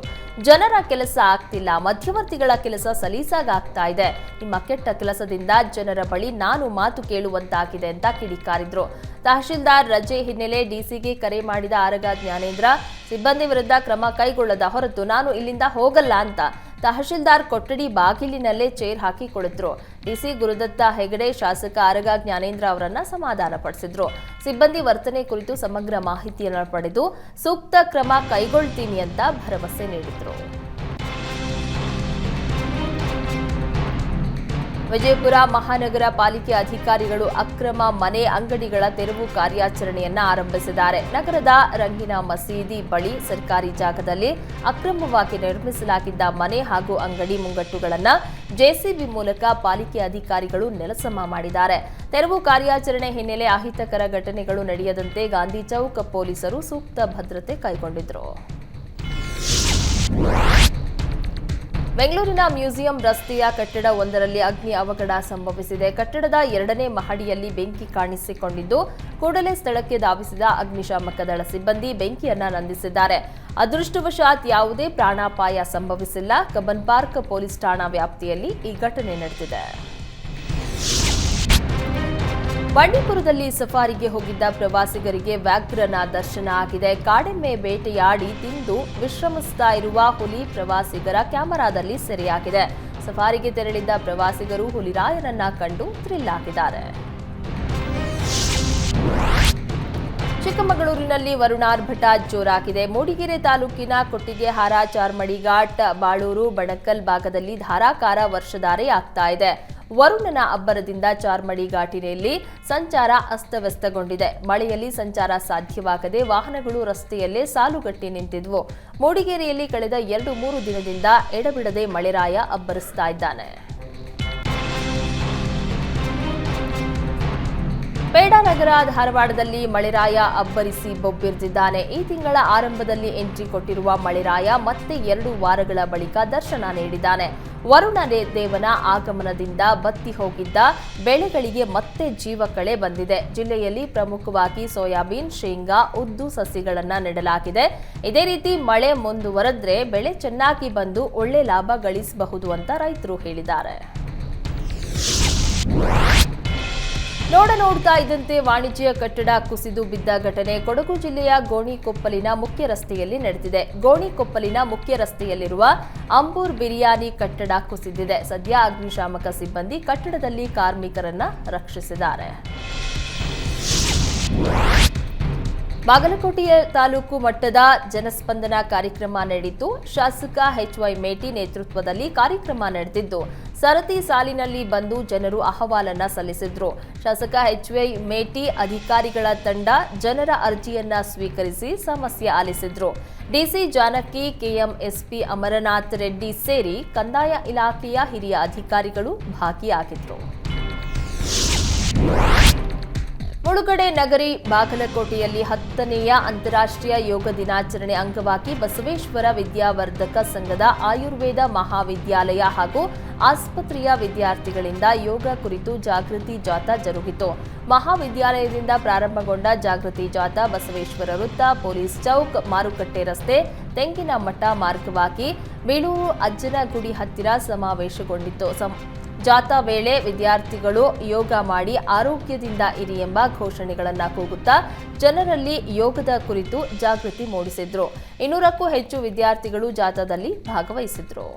ಜನರ ಕೆಲಸ ಆಗ್ತಿಲ್ಲ, ಮಧ್ಯವರ್ತಿಗಳ ಕೆಲಸ ಸಲೀಸಾಗಾಗ್ತಾ ಇದೆ. ನಿಮ್ಮ ಕೆಟ್ಟ ಕೆಲಸದಿಂದ ಜನರ ಬಳಿ ನಾನು ಮಾತು ಕೇಳುವಂತಾಗಿದೆ ಅಂತ ಕಿಡಿಕಾರಿದ್ರು. ತಹಶೀಲ್ದಾರ್ ರಜೆ ಹಿನ್ನೆಲೆ ಡಿಸಿಗೆ ಕರೆ ಮಾಡಿದ ಆರಗ ಜ್ಞಾನೇಂದ್ರ, ಸಿಬ್ಬಂದಿ ವಿರುದ್ಧ ಕ್ರಮ ಕೈಗೊಳ್ಳದ ಹೊರತು ನಾನು ಇಲ್ಲಿಂದ ಹೋಗಲ್ಲ ಅಂತ ತಹಶೀಲ್ದಾರ್ ಕೊಠಡಿ ಬಾಗಿಲಿನಲ್ಲೇ ಚೇರ್ ಹಾಕಿ ಕುಳಿತರು ಡಿಸಿ ಗುರುದತ್ತ ಹೆಗಡೆ ಶಾಸಕ ಆರಗ ಜ್ಞಾನೇಂದ್ರ ಅವರನ್ನ ಸಮಾಧಾನಪಡಿಸಿದ್ರು ಸಿಬ್ಬಂದಿ ವರ್ತನೆ ಕುರಿತು ಸಮಗ್ರ ಮಾಹಿತಿಯನ್ನು ಪಡೆದು ಸೂಕ್ತ ಕ್ರಮ ಕೈಗೊಳ್ತೀನಿ ಅಂತ ಭರವಸೆ ನೀಡಿದ್ರು. ವಿಜಯಪುರ ಮಹಾನಗರ ಪಾಲಿಕೆ ಅಧಿಕಾರಿಗಳು ಅಕ್ರಮ ಮನೆ ಅಂಗಡಿಗಳ ತೆರವು ಕಾರ್ಯಾಚರಣೆಯನ್ನ ಆರಂಭಿಸಿದ್ದಾರೆ. ನಗರದ ರಂಗಿನ ಮಸೀದಿ ಬಳಿ ಸರ್ಕಾರಿ ಜಾಗದಲ್ಲಿ ಅಕ್ರಮವಾಗಿ ನಿರ್ಮಿಸಲಾಗಿದ್ದ ಮನೆ ಹಾಗೂ ಅಂಗಡಿ ಮುಂಗಟ್ಟುಗಳನ್ನು ಜೆಸಿಬಿ ಮೂಲಕ ಪಾಲಿಕೆ ಅಧಿಕಾರಿಗಳು ನೆಲಸಮ ಮಾಡಿದ್ದಾರೆ. ತೆರವು ಕಾರ್ಯಾಚರಣೆ ಹಿನ್ನೆಲೆ ಅಹಿತಕರ ಘಟನೆಗಳು ನಡೆಯದಂತೆ ಗಾಂಧಿ ಚೌಕ್ ಪೊಲೀಸರು ಸೂಕ್ತ ಭದ್ರತೆ ಕೈಗೊಂಡಿದ್ರು. ಬೆಂಗಳೂರಿನ ಮ್ಯೂಸಿಯಂ ರಸ್ತೆಯ ಕಟ್ಟಡ ಒಂದರಲ್ಲಿ ಅಗ್ನಿ ಅವಘಡ ಸಂಭವಿಸಿದೆ. ಕಟ್ಟಡದ ಎರಡನೇ ಮಹಡಿಯಲ್ಲಿ ಬೆಂಕಿ ಕಾಣಿಸಿಕೊಂಡಿದ್ದು, ಕೂಡಲೇ ಸ್ಥಳಕ್ಕೆ ಧಾವಿಸಿದ ಅಗ್ನಿಶಾಮಕ ದಳ ಸಿಬ್ಬಂದಿ ಬೆಂಕಿಯನ್ನ ನಂದಿಸಿದ್ದಾರೆ. ಅದೃಷ್ಟವಶಾತ್ ಯಾವುದೇ ಪ್ರಾಣಾಪಾಯ ಸಂಭವಿಸಿಲ್ಲ. ಕಬ್ಬನ್ ಪಾರ್ಕ್ ಪೊಲೀಸ್ ಠಾಣಾ ವ್ಯಾಪ್ತಿಯಲ್ಲಿ ಈ ಘಟನೆ ನಡೆದಿದೆ. ಬಂಡೀಪುರದಲ್ಲಿ ಸಫಾರಿಗೆ ಹೋಗಿದ್ದ ಪ್ರವಾಸಿಗರಿಗೆ ವ್ಯಾಘ್ರನ ದರ್ಶನ ಆಗಿದೆ. ಕಾಡೆಮ್ಮೆ ಬೇಟೆಯಾಡಿ ತಿಂದು ವಿಶ್ರಮಿಸ್ತಾ ಇರುವ ಹುಲಿ ಪ್ರವಾಸಿಗರ ಕ್ಯಾಮೆರಾದಲ್ಲಿ ಸೆರೆಯಾಗಿದೆ. ಸಫಾರಿಗೆ ತೆರಳಿದ್ದ ಪ್ರವಾಸಿಗರು ಹುಲಿರಾಯನನ್ನ ಕಂಡು ಥ್ರಿಲ್ ಆಗಿದ್ದಾರೆ ಚಿಕ್ಕಮಗಳೂರಿನಲ್ಲಿ ವರುಣಾರ್ಭಟ ಜೋರಾಗಿದೆ ಮೂಡಿಗೆರೆ ತಾಲೂಕಿನ ಕೊಟ್ಟಿಗೆಹಾರ ಚಾರ್ಮಡಿ ಘಾಟ್, ಬಾಳೂರು, ಬಣಕಲ್ ಭಾಗದಲ್ಲಿ ಧಾರಾಕಾರ ವರ್ಷಧಾರೆ ಆಗ್ತಾ ಇದೆ. ವರುಣನ ಅಬ್ಬರದಿಂದ ಚಾರ್ಮಡಿ ಘಾಟಿನಲ್ಲಿ ಸಂಚಾರ ಅಸ್ತವ್ಯಸ್ತಗೊಂಡಿದೆ. ಮಳೆಯಲ್ಲಿ ಸಂಚಾರ ಸಾಧ್ಯವಾಗದೆ ವಾಹನಗಳು ರಸ್ತೆಯಲ್ಲೇ ಸಾಲುಗಟ್ಟಿ ನಿಂತಿದ್ವು. ಮೂಡಿಗೆರೆಯಲ್ಲಿ ಕಳೆದ ಎರಡು ಮೂರು ದಿನದಿಂದ ಎಡಬಿಡದೆ ಮಳೆರಾಯ ಅಬ್ಬರಿಸ್ತಾ ಇದ್ದಾನೆ. ಪೇಡಾನಗರ ಧಾರವಾಡದಲ್ಲಿ ಮಳೆರಾಯ ಅಬ್ಬರಿಸಿ ಬೊಬ್ಬಿರ್ದಿದ್ದಾನೆ. ಈ ತಿಂಗಳ ಆರಂಭದಲ್ಲಿ ಎಂಟ್ರಿ ಕೊಟ್ಟಿರುವ ಮಳೆರಾಯ ಮತ್ತೆ ಎರಡು ವಾರಗಳ ಬಳಿಕ ದರ್ಶನ ನೀಡಿದ್ದಾನೆ. ವರುಣ ದೇವನ ಆಗಮನದಿಂದ ಬತ್ತಿ ಹೋಗಿದ್ದ ಬೆಳೆಗಳಿಗೆ ಮತ್ತೆ ಜೀವ ಕಳೆ ಬಂದಿದೆ. ಜಿಲ್ಲೆಯಲ್ಲಿ ಪ್ರಮುಖವಾಗಿ ಸೋಯಾಬೀನ್, ಶೇಂಗಾ, ಉದ್ದು ಸಸಿಗಳನ್ನ ನೆಡಲಾಗಿದೆ. ಇದೇ ರೀತಿ ಮಳೆ ಮುಂದುವರೆದ್ರೆ ಬೆಳೆ ಚೆನ್ನಾಗಿ ಬಂದು ಒಳ್ಳೆ ಲಾಭ ಗಳಿಸಬಹುದು ಅಂತ ರೈತರು ಹೇಳಿದ್ದಾರೆ. ನೋಡ ನೋಡ್ತಾ ಇದ್ದಂತೆ ವಾಣಿಜ್ಯ ಕಟ್ಟಡ ಕುಸಿದು ಬಿದ್ದ ಘಟನೆ ಕೊಡಗು ಜಿಲ್ಲೆಯ ಗೋಣಿಕೊಪ್ಪಲಿನ ಮುಖ್ಯ ರಸ್ತೆಯಲ್ಲಿ ನಡೆದಿದೆ. ಗೋಣಿಕೊಪ್ಪಲಿನ ಮುಖ್ಯ ರಸ್ತೆಯಲ್ಲಿರುವ ಅಂಬೂರ್ ಬಿರಿಯಾನಿ ಕಟ್ಟಡ ಕುಸಿದಿದೆ. ಸದ್ಯ ಅಗ್ನಿಶಾಮಕ ಸಿಬ್ಬಂದಿ ಕಟ್ಟಡದಲ್ಲಿ ಕಾರ್ಮಿಕರನ್ನ ರಕ್ಷಿಸಿದ್ದಾರೆ. ಬಾಗಲಕೋಟೆಯ ತಾಲೂಕು ಮಟ್ಟದ ಜನಸ್ಪಂದನ ಕಾರ್ಯಕ್ರಮ ನಡೆಯಿತು ಶಾಸಕ ಎಚ್ವೈ ಮೇಟಿ ನೇತೃತ್ವದಲ್ಲಿ ಕಾರ್ಯಕ್ರಮ ನಡೆದಿದ್ದು, ಸರತಿ ಸಾಲಿನಲ್ಲಿ ಬಂದು ಜನರು ಅಹವಾಲನ್ನ ಸಲ್ಲಿಸಿದ್ರು. ಶಾಸಕ ಎಚ್ವೈ ಮೇಟಿ ಅಧಿಕಾರಿಗಳ ತಂಡ ಜನರ ಅರ್ಜಿಯನ್ನ ಸ್ವೀಕರಿಸಿ ಸಮಸ್ಯೆ ಆಲಿಸಿದ್ರು. ಡಿಸಿ ಜಾನಕಿ ಕೆಎಂಎಸ್ಪಿ ಅಮರನಾಥ್ ರೆಡ್ಡಿ ಸೇರಿ ಕಂದಾಯ ಇಲಾಖೆಯ ಹಿರಿಯ ಅಧಿಕಾರಿಗಳು ಭಾಗಿಯಾಗಿದ್ರು. ಮುಳುಗಡೆ ನಗರಿ ಬಾಗಲಕೋಟೆಯಲ್ಲಿ ಹತ್ತನೆಯ ಅಂತಾರಾಷ್ಟ್ರೀಯ ಯೋಗ ದಿನಾಚರಣೆ ಅಂಗವಾಗಿ ಬಸವೇಶ್ವರ ವಿದ್ಯಾವರ್ಧಕ ಸಂಘದ ಆಯುರ್ವೇದ ಮಹಾವಿದ್ಯಾಲಯ ಹಾಗೂ ಆಸ್ಪತ್ರೆಯ ವಿದ್ಯಾರ್ಥಿಗಳಿಂದ ಯೋಗ ಕುರಿತು ಜಾಗೃತಿ ಜಾಥಾ ಜರುಗಿತು. ಮಹಾವಿದ್ಯಾಲಯದಿಂದ ಪ್ರಾರಂಭಗೊಂಡ ಜಾಗೃತಿ ಜಾಥಾ ಬಸವೇಶ್ವರ ವೃತ್ತ, ಪೊಲೀಸ್ ಚೌಕ್, ಮಾರುಕಟ್ಟೆ ರಸ್ತೆ, ತೆಂಗಿನ ಮಠ ಮಾರ್ಗವಾಗಿ ಬೀಳೂರು ಅಜ್ಜನಗುಡಿ ಹತ್ತಿರ ಸಮಾವೇಶಗೊಂಡಿತು ಸಂ- ಜಾಥಾ ವೇಳೆ ವಿದ್ಯಾರ್ಥಿಗಳು ಯೋಗ ಮಾಡಿ ಆರೋಗ್ಯದಿಂದ ಇರಿ ಎಂಬ ಘೋಷಣೆಗಳನ್ನು ಕೂಗುತ್ತಾ ಜನರಲ್ಲಿ ಯೋಗದ ಕುರಿತು ಜಾಗೃತಿ ಮೂಡಿಸಿದ್ರು. ಇನ್ನೂರಕ್ಕೂ ಹೆಚ್ಚು ವಿದ್ಯಾರ್ಥಿಗಳು ಜಾಥಾದಲ್ಲಿ ಭಾಗವಹಿಸಿದ್ರು.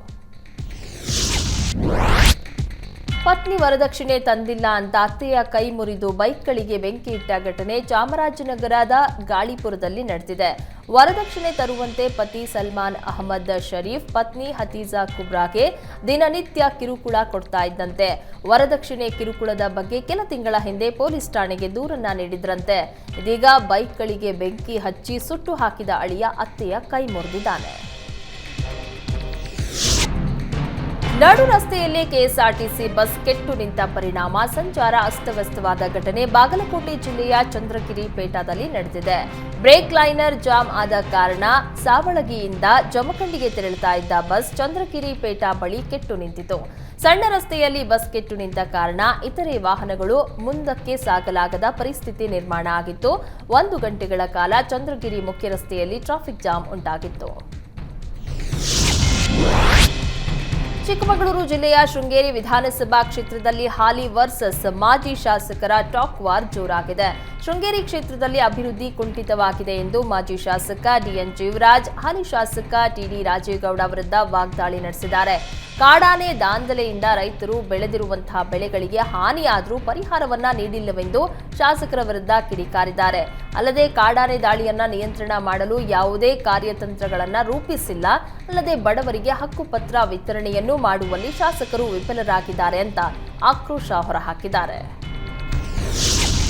ಪತ್ನಿ ವರದಕ್ಷಿಣೆ ತಂದಿಲ್ಲ ಅಂತ ಅತ್ತೆಯ ಕೈ ಮುರಿದು ಬೈಕ್ಗಳಿಗೆ ಬೆಂಕಿ ಇಟ್ಟ ಘಟನೆ ಚಾಮರಾಜನಗರದ ಗಾಳಿಪುರದಲ್ಲಿ ನಡೆದಿದೆ. ವರದಕ್ಷಿಣೆ ತರುವಂತೆ ಪತಿ ಸಲ್ಮಾನ್ ಅಹಮದ್ ಶರೀಫ್, ಪತ್ನಿ ಹತೀಜಾ ಕುಬ್ರಾಗೆ ದಿನನಿತ್ಯ ಕಿರುಕುಳ ಕೊಡ್ತಾ ಇದ್ದಂತೆ. ವರದಕ್ಷಿಣೆ ಕಿರುಕುಳದ ಬಗ್ಗೆ ಕೆಲ ತಿಂಗಳ ಹಿಂದೆ ಪೊಲೀಸ್ ಠಾಣೆಗೆ ದೂರನ್ನ ನೀಡಿದ್ರಂತೆ. ಇದೀಗ ಬೈಕ್ಗಳಿಗೆ ಬೆಂಕಿ ಹಚ್ಚಿ ಸುಟ್ಟು ಹಾಕಿದ ಅಳಿಯ ಅತ್ತೆಯ ಕೈ ಮುರಿದಿದ್ದಾನೆ. ನಡು ರಸ್ತೆಯಲ್ಲಿ ಕೆಎಸ್ಆರ್ಟಿಸಿ ಬಸ್ ಕೆಟ್ಟು ನಿಂತ ಪರಿಣಾಮ. ಸಂಚಾರ ಅಸ್ತವ್ಯಸ್ತವಾದ ಘಟನೆ ಬಾಗಲಕೋಟೆ ಜಿಲ್ಲೆಯ ಚಂದ್ರಗಿರಿ ಪೇಟಾದಲ್ಲಿ ನಡೆದಿದೆ. ಬ್ರೇಕ್ ಲೈನರ್ ಜಾಮ್ ಆದ ಕಾರಣ ಸಾವಳಗಿಯಿಂದ ಜಮಖಂಡಿಗೆ ತೆರಳುತ್ತಾ ಇದ್ದ ಬಸ್ ಚಂದ್ರಗಿರಿ ಪೇಟಾ ಬಳಿ ಕೆಟ್ಟು ನಿಂತಿತು. ಸಣ್ಣ ರಸ್ತೆಯಲ್ಲಿ ಬಸ್ ಕೆಟ್ಟು ನಿಂತ ಕಾರಣ ಇತರೆ ವಾಹನಗಳು ಮುಂದಕ್ಕೆ ಸಾಗಲಾಗದ ಪರಿಸ್ಥಿತಿ ನಿರ್ಮಾಣ ಆಗಿತ್ತು. ಒಂದು ಗಂಟೆಗಳ ಕಾಲ ಚಂದ್ರಗಿರಿ ಮುಖ್ಯ ರಸ್ತೆಯಲ್ಲಿ ಟ್ರಾಫಿಕ್ ಜಾಮ್ ಉಂಟಾಗಿತ್ತು. ಚಿಕ್ಕಮಗಳೂರು ಜಿಲ್ಲೆಯ ಶೃಂಗೇರಿ ವಿಧಾನಸಭಾ ಕ್ಷೇತ್ರದಲ್ಲಿ ಹಾಲಿ ವರ್ಸಸ್ ಮಾಜಿ ಶಾಸಕರ ಟಾಕ್ ವಾರ್ ಜೋರಾಗಿದೆ. ಶೃಂಗೇರಿ ಕ್ಷೇತ್ರದಲ್ಲಿ ಅಭಿವೃದ್ಧಿ ಕುಂಠಿತವಾಗಿದೆ ಎಂದು ಮಾಜಿ ಶಾಸಕ ಡಿಎನ್ ಜೀವರಾಜ್, ಹಾಲಿ ಶಾಸಕ ಟಿಡಿ ರಾಜೇಗೌಡ ವಿರುದ್ಧ ವಾಗ್ದಾಳಿ ನಡೆಸಿದ್ದಾರೆ. ಕಾಡಾನೆ ದಾಂಧಲೆಯಿಂದ ರೈತರು ಬೆಳೆದಿರುವಂತಹ ಬೆಳೆಗಳಿಗೆ ಹಾನಿಯಾದರೂ ಪರಿಹಾರವನ್ನ ನೀಡಿಲ್ಲವೆಂದು ಶಾಸಕರ ವಿರುದ್ಧ ಕಿಡಿಕಾರಿದ್ದಾರೆ. ಅಲ್ಲದೆ ಕಾಡಾನೆ ದಾಳಿಯನ್ನ ನಿಯಂತ್ರಣ ಮಾಡಲು ಯಾವುದೇ ಕಾರ್ಯತಂತ್ರಗಳನ್ನ ರೂಪಿಸಿಲ್ಲ. ಅಲ್ಲದೆ ಬಡವರಿಗೆ ಹಕ್ಕುಪತ್ರ ವಿತರಣೆಯನ್ನು ಮಾಡುವಲ್ಲಿ ಶಾಸಕರು ವಿಫಲರಾಗಿದ್ದಾರೆ ಅಂತ ಆಕ್ರೋಶ ಹೊರಹಾಕಿದ್ದಾರೆ.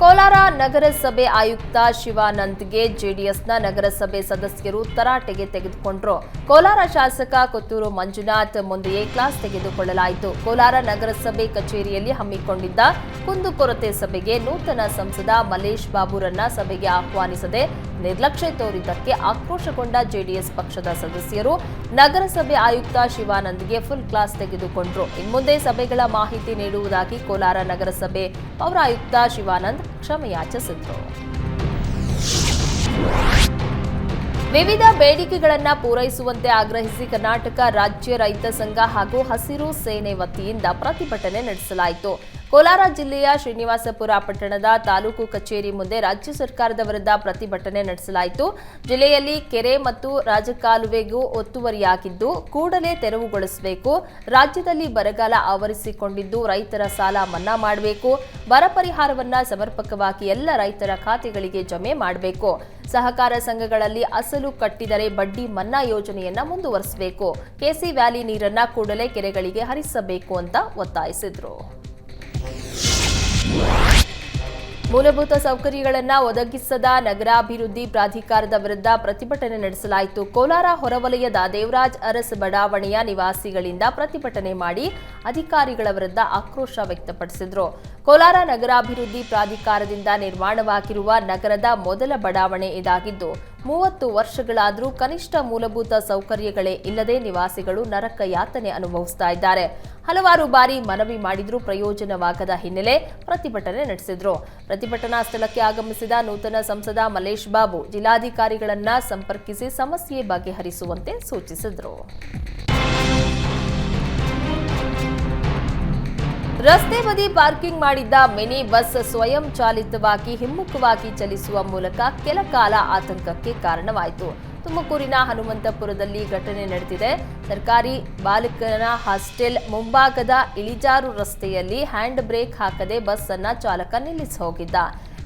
ಕೋಲಾರ ನಗರಸಭೆ ಆಯುಕ್ತ ಶಿವಾನಂದ್ಗೆ ಜೆಡಿಎಸ್ನ ನಗರಸಭೆ ಸದಸ್ಯರು ತರಾಟೆಗೆ ತೆಗೆದುಕೊಂಡ್ರು. ಕೋಲಾರ ಶಾಸಕ ಕೊತ್ತೂರು ಮಂಜುನಾಥ್ ಮುಂದೆಯೇ ಕ್ಲಾಸ್ ತೆಗೆದುಕೊಳ್ಳಲಾಯಿತು. ಕೋಲಾರ ನಗರಸಭೆ ಕಚೇರಿಯಲ್ಲಿ ಹಮ್ಮಿಕೊಂಡಿದ್ದ ಕುಂದುಕೊರತೆ ಸಭೆಗೆ ನೂತನ ಸಂಸದ ಮಲೇಶ್ ಬಾಬುರನ್ನ ಸಭೆಗೆ ಆಹ್ವಾನಿಸದೆ ನಿರ್ಲಕ್ಷ್ಯ ತೋರಿದ್ದಕ್ಕೆ ಆಕ್ರೋಶಗೊಂಡ ಜೆಡಿಎಸ್ ಪಕ್ಷದ ಸದಸ್ಯರು ನಗರಸಭೆ ಆಯುಕ್ತ ಶಿವಾನಂದ್ಗೆ ಫುಲ್ ಕ್ಲಾಸ್ ತೆಗೆದುಕೊಂಡ್ರು. ಇನ್ಮುಂದೆ ಸಭೆಗಳ ಮಾಹಿತಿ ನೀಡುವುದಾಗಿ ಕೋಲಾರ ನಗರಸಭೆ ಪೌರಾಯುಕ್ತ ಶಿವಾನಂದ್ ಕ್ಷಮೆಯಾಚಿಸಿದ್ರು ವಿವಿಧ ಬೇಡಿಕೆಗಳನ್ನು ಪೂರೈಸುವಂತೆ ಆಗ್ರಹಿಸಿ ಕರ್ನಾಟಕ ರಾಜ್ಯ ರೈತ ಸಂಘ ಹಾಗೂ ಹಸಿರು ಸೇನೆ ವತಿಯಿಂದ ಪ್ರತಿಭಟನೆ ನಡೆಸಲಾಯಿತು. ಕೋಲಾರ ಜಿಲ್ಲೆಯ ಶ್ರೀನಿವಾಸಪುರ ಪಟ್ಟಣದ ತಾಲೂಕು ಕಚೇರಿ ಮುಂದೆ ರಾಜ್ಯ ಸರ್ಕಾರದ ವಿರುದ್ಧ ಪ್ರತಿಭಟನೆ ನಡೆಸಲಾಯಿತು. ಜಿಲ್ಲೆಯಲ್ಲಿ ಕೆರೆ ಮತ್ತು ರಾಜಕಾಲುವೆಗೂ ಒತ್ತುವರಿಯಾಗಿದ್ದು, ಕೂಡಲೇ ತೆರವುಗೊಳಿಸಬೇಕು. ರಾಜ್ಯದಲ್ಲಿ ಬರಗಾಲ ಆವರಿಸಿಕೊಂಡಿದ್ದು, ರೈತರ ಸಾಲ ಮನ್ನಾ ಮಾಡಬೇಕು. ಬರ ಪರಿಹಾರವನ್ನ ಸಮರ್ಪಕವಾಗಿ ಎಲ್ಲ ರೈತರ ಖಾತೆಗಳಿಗೆ ಜಮೆ ಮಾಡಬೇಕು. ಸಹಕಾರ ಸಂಘಗಳಲ್ಲಿ ಅಸಲು ಕಟ್ಟಿದರೆ ಬಡ್ಡಿ ಮನ್ನಾ ಯೋಜನೆಯನ್ನ ಮುಂದುವರಿಸಬೇಕು. ಕೆಸಿ ವ್ಯಾಲಿ ನೀರನ್ನ ಕೂಡಲೇ ಕೆರೆಗಳಿಗೆ ಹರಿಸಬೇಕು ಅಂತ ಒತ್ತಾಯಿಸಿದ್ರು. ಮೂಲಭೂತ ಸೌಕರ್ಯಗಳನ್ನು ಒದಗಿಸದ ನಗರಾಭಿವೃದ್ಧಿ ಪ್ರಾಧಿಕಾರದ ವಿರುದ್ಧ ಪ್ರತಿಭಟನೆ ನಡೆಸಲಾಯಿತು. ಕೋಲಾರ ಹೊರವಲಯದ ದೇವರಾಜ್ ಅರಸ್ ಬಡಾವಣೆಯ ನಿವಾಸಿಗಳಿಂದ ಪ್ರತಿಭಟನೆ ಮಾಡಿ ಅಧಿಕಾರಿಗಳ ವಿರುದ್ಧ ಆಕ್ರೋಶ ವ್ಯಕ್ತಪಡಿಸಿದ್ರು. ಕೋಲಾರ ನಗರಾಭಿವೃದ್ಧಿ ಪ್ರಾಧಿಕಾರದಿಂದ ನಿರ್ಮಾಣವಾಗಿರುವ ನಗರದ ಮೊದಲ ಬಡಾವಣೆ ಇದಾಗಿದ್ದು, ಮೂವತ್ತು ವರ್ಷಗಳಾದರೂ ಕನಿಷ್ಠ ಮೂಲಭೂತ ಸೌಕರ್ಯಗಳೇ ಇಲ್ಲದೆ ನಿವಾಸಿಗಳು ನರಕ ಯಾತನೆ ಅನುಭವಿಸ್ತಾ ಇದ್ದಾರೆ. ಹಲವಾರು ಬಾರಿ ಮನವಿ ಮಾಡಿದರೂ ಪ್ರಯೋಜನವಾಗದ ಹಿನ್ನೆಲೆ ಪ್ರತಿಭಟನೆ ನಡೆಸಿದ್ರು. ಪ್ರತಿಭಟನಾ ಸ್ಥಳಕ್ಕೆ ಆಗಮಿಸಿದ ನೂತನ ಸಂಸದ ಮಲೇಶ್ ಬಾಬು, ಜಿಲ್ಲಾಧಿಕಾರಿಗಳನ್ನ ಸಂಪರ್ಕಿಸಿ ಸಮಸ್ಯೆ ಬಗೆಹರಿಸುವಂತೆ ಸೂಚಿಸಿದ್ರು. ರಸ್ತೆ ಬದಿ ಪಾರ್ಕಿಂಗ್ ಮಾಡಿದ್ದ ಮಿನಿ ಬಸ್ ಸ್ವಯಂ ಚಾಲಿತವಾಗಿ ಹಿಮ್ಮುಖವಾಗಿ ಚಲಿಸುವ ಮೂಲಕ ಕೆಲ ಕಾಲ ಆತಂಕಕ್ಕೆ ಕಾರಣವಾಯಿತು. ತುಮಕೂರಿನ ಹನುಮಂತಪುರದಲ್ಲಿ ಘಟನೆ ನಡೆದಿದೆ. ಸರ್ಕಾರಿ ಬಾಲಕನ ಹಾಸ್ಟೆಲ್ ಮುಂಭಾಗದ ಇಳಿಜಾರು ರಸ್ತೆಯಲ್ಲಿ ಹ್ಯಾಂಡ್ ಬ್ರೇಕ್ ಹಾಕದೆ ಬಸ್ ಅನ್ನ ಚಾಲಕ ನಿಲ್ಲಿಸಿ ಹೋಗಿದ್ದ.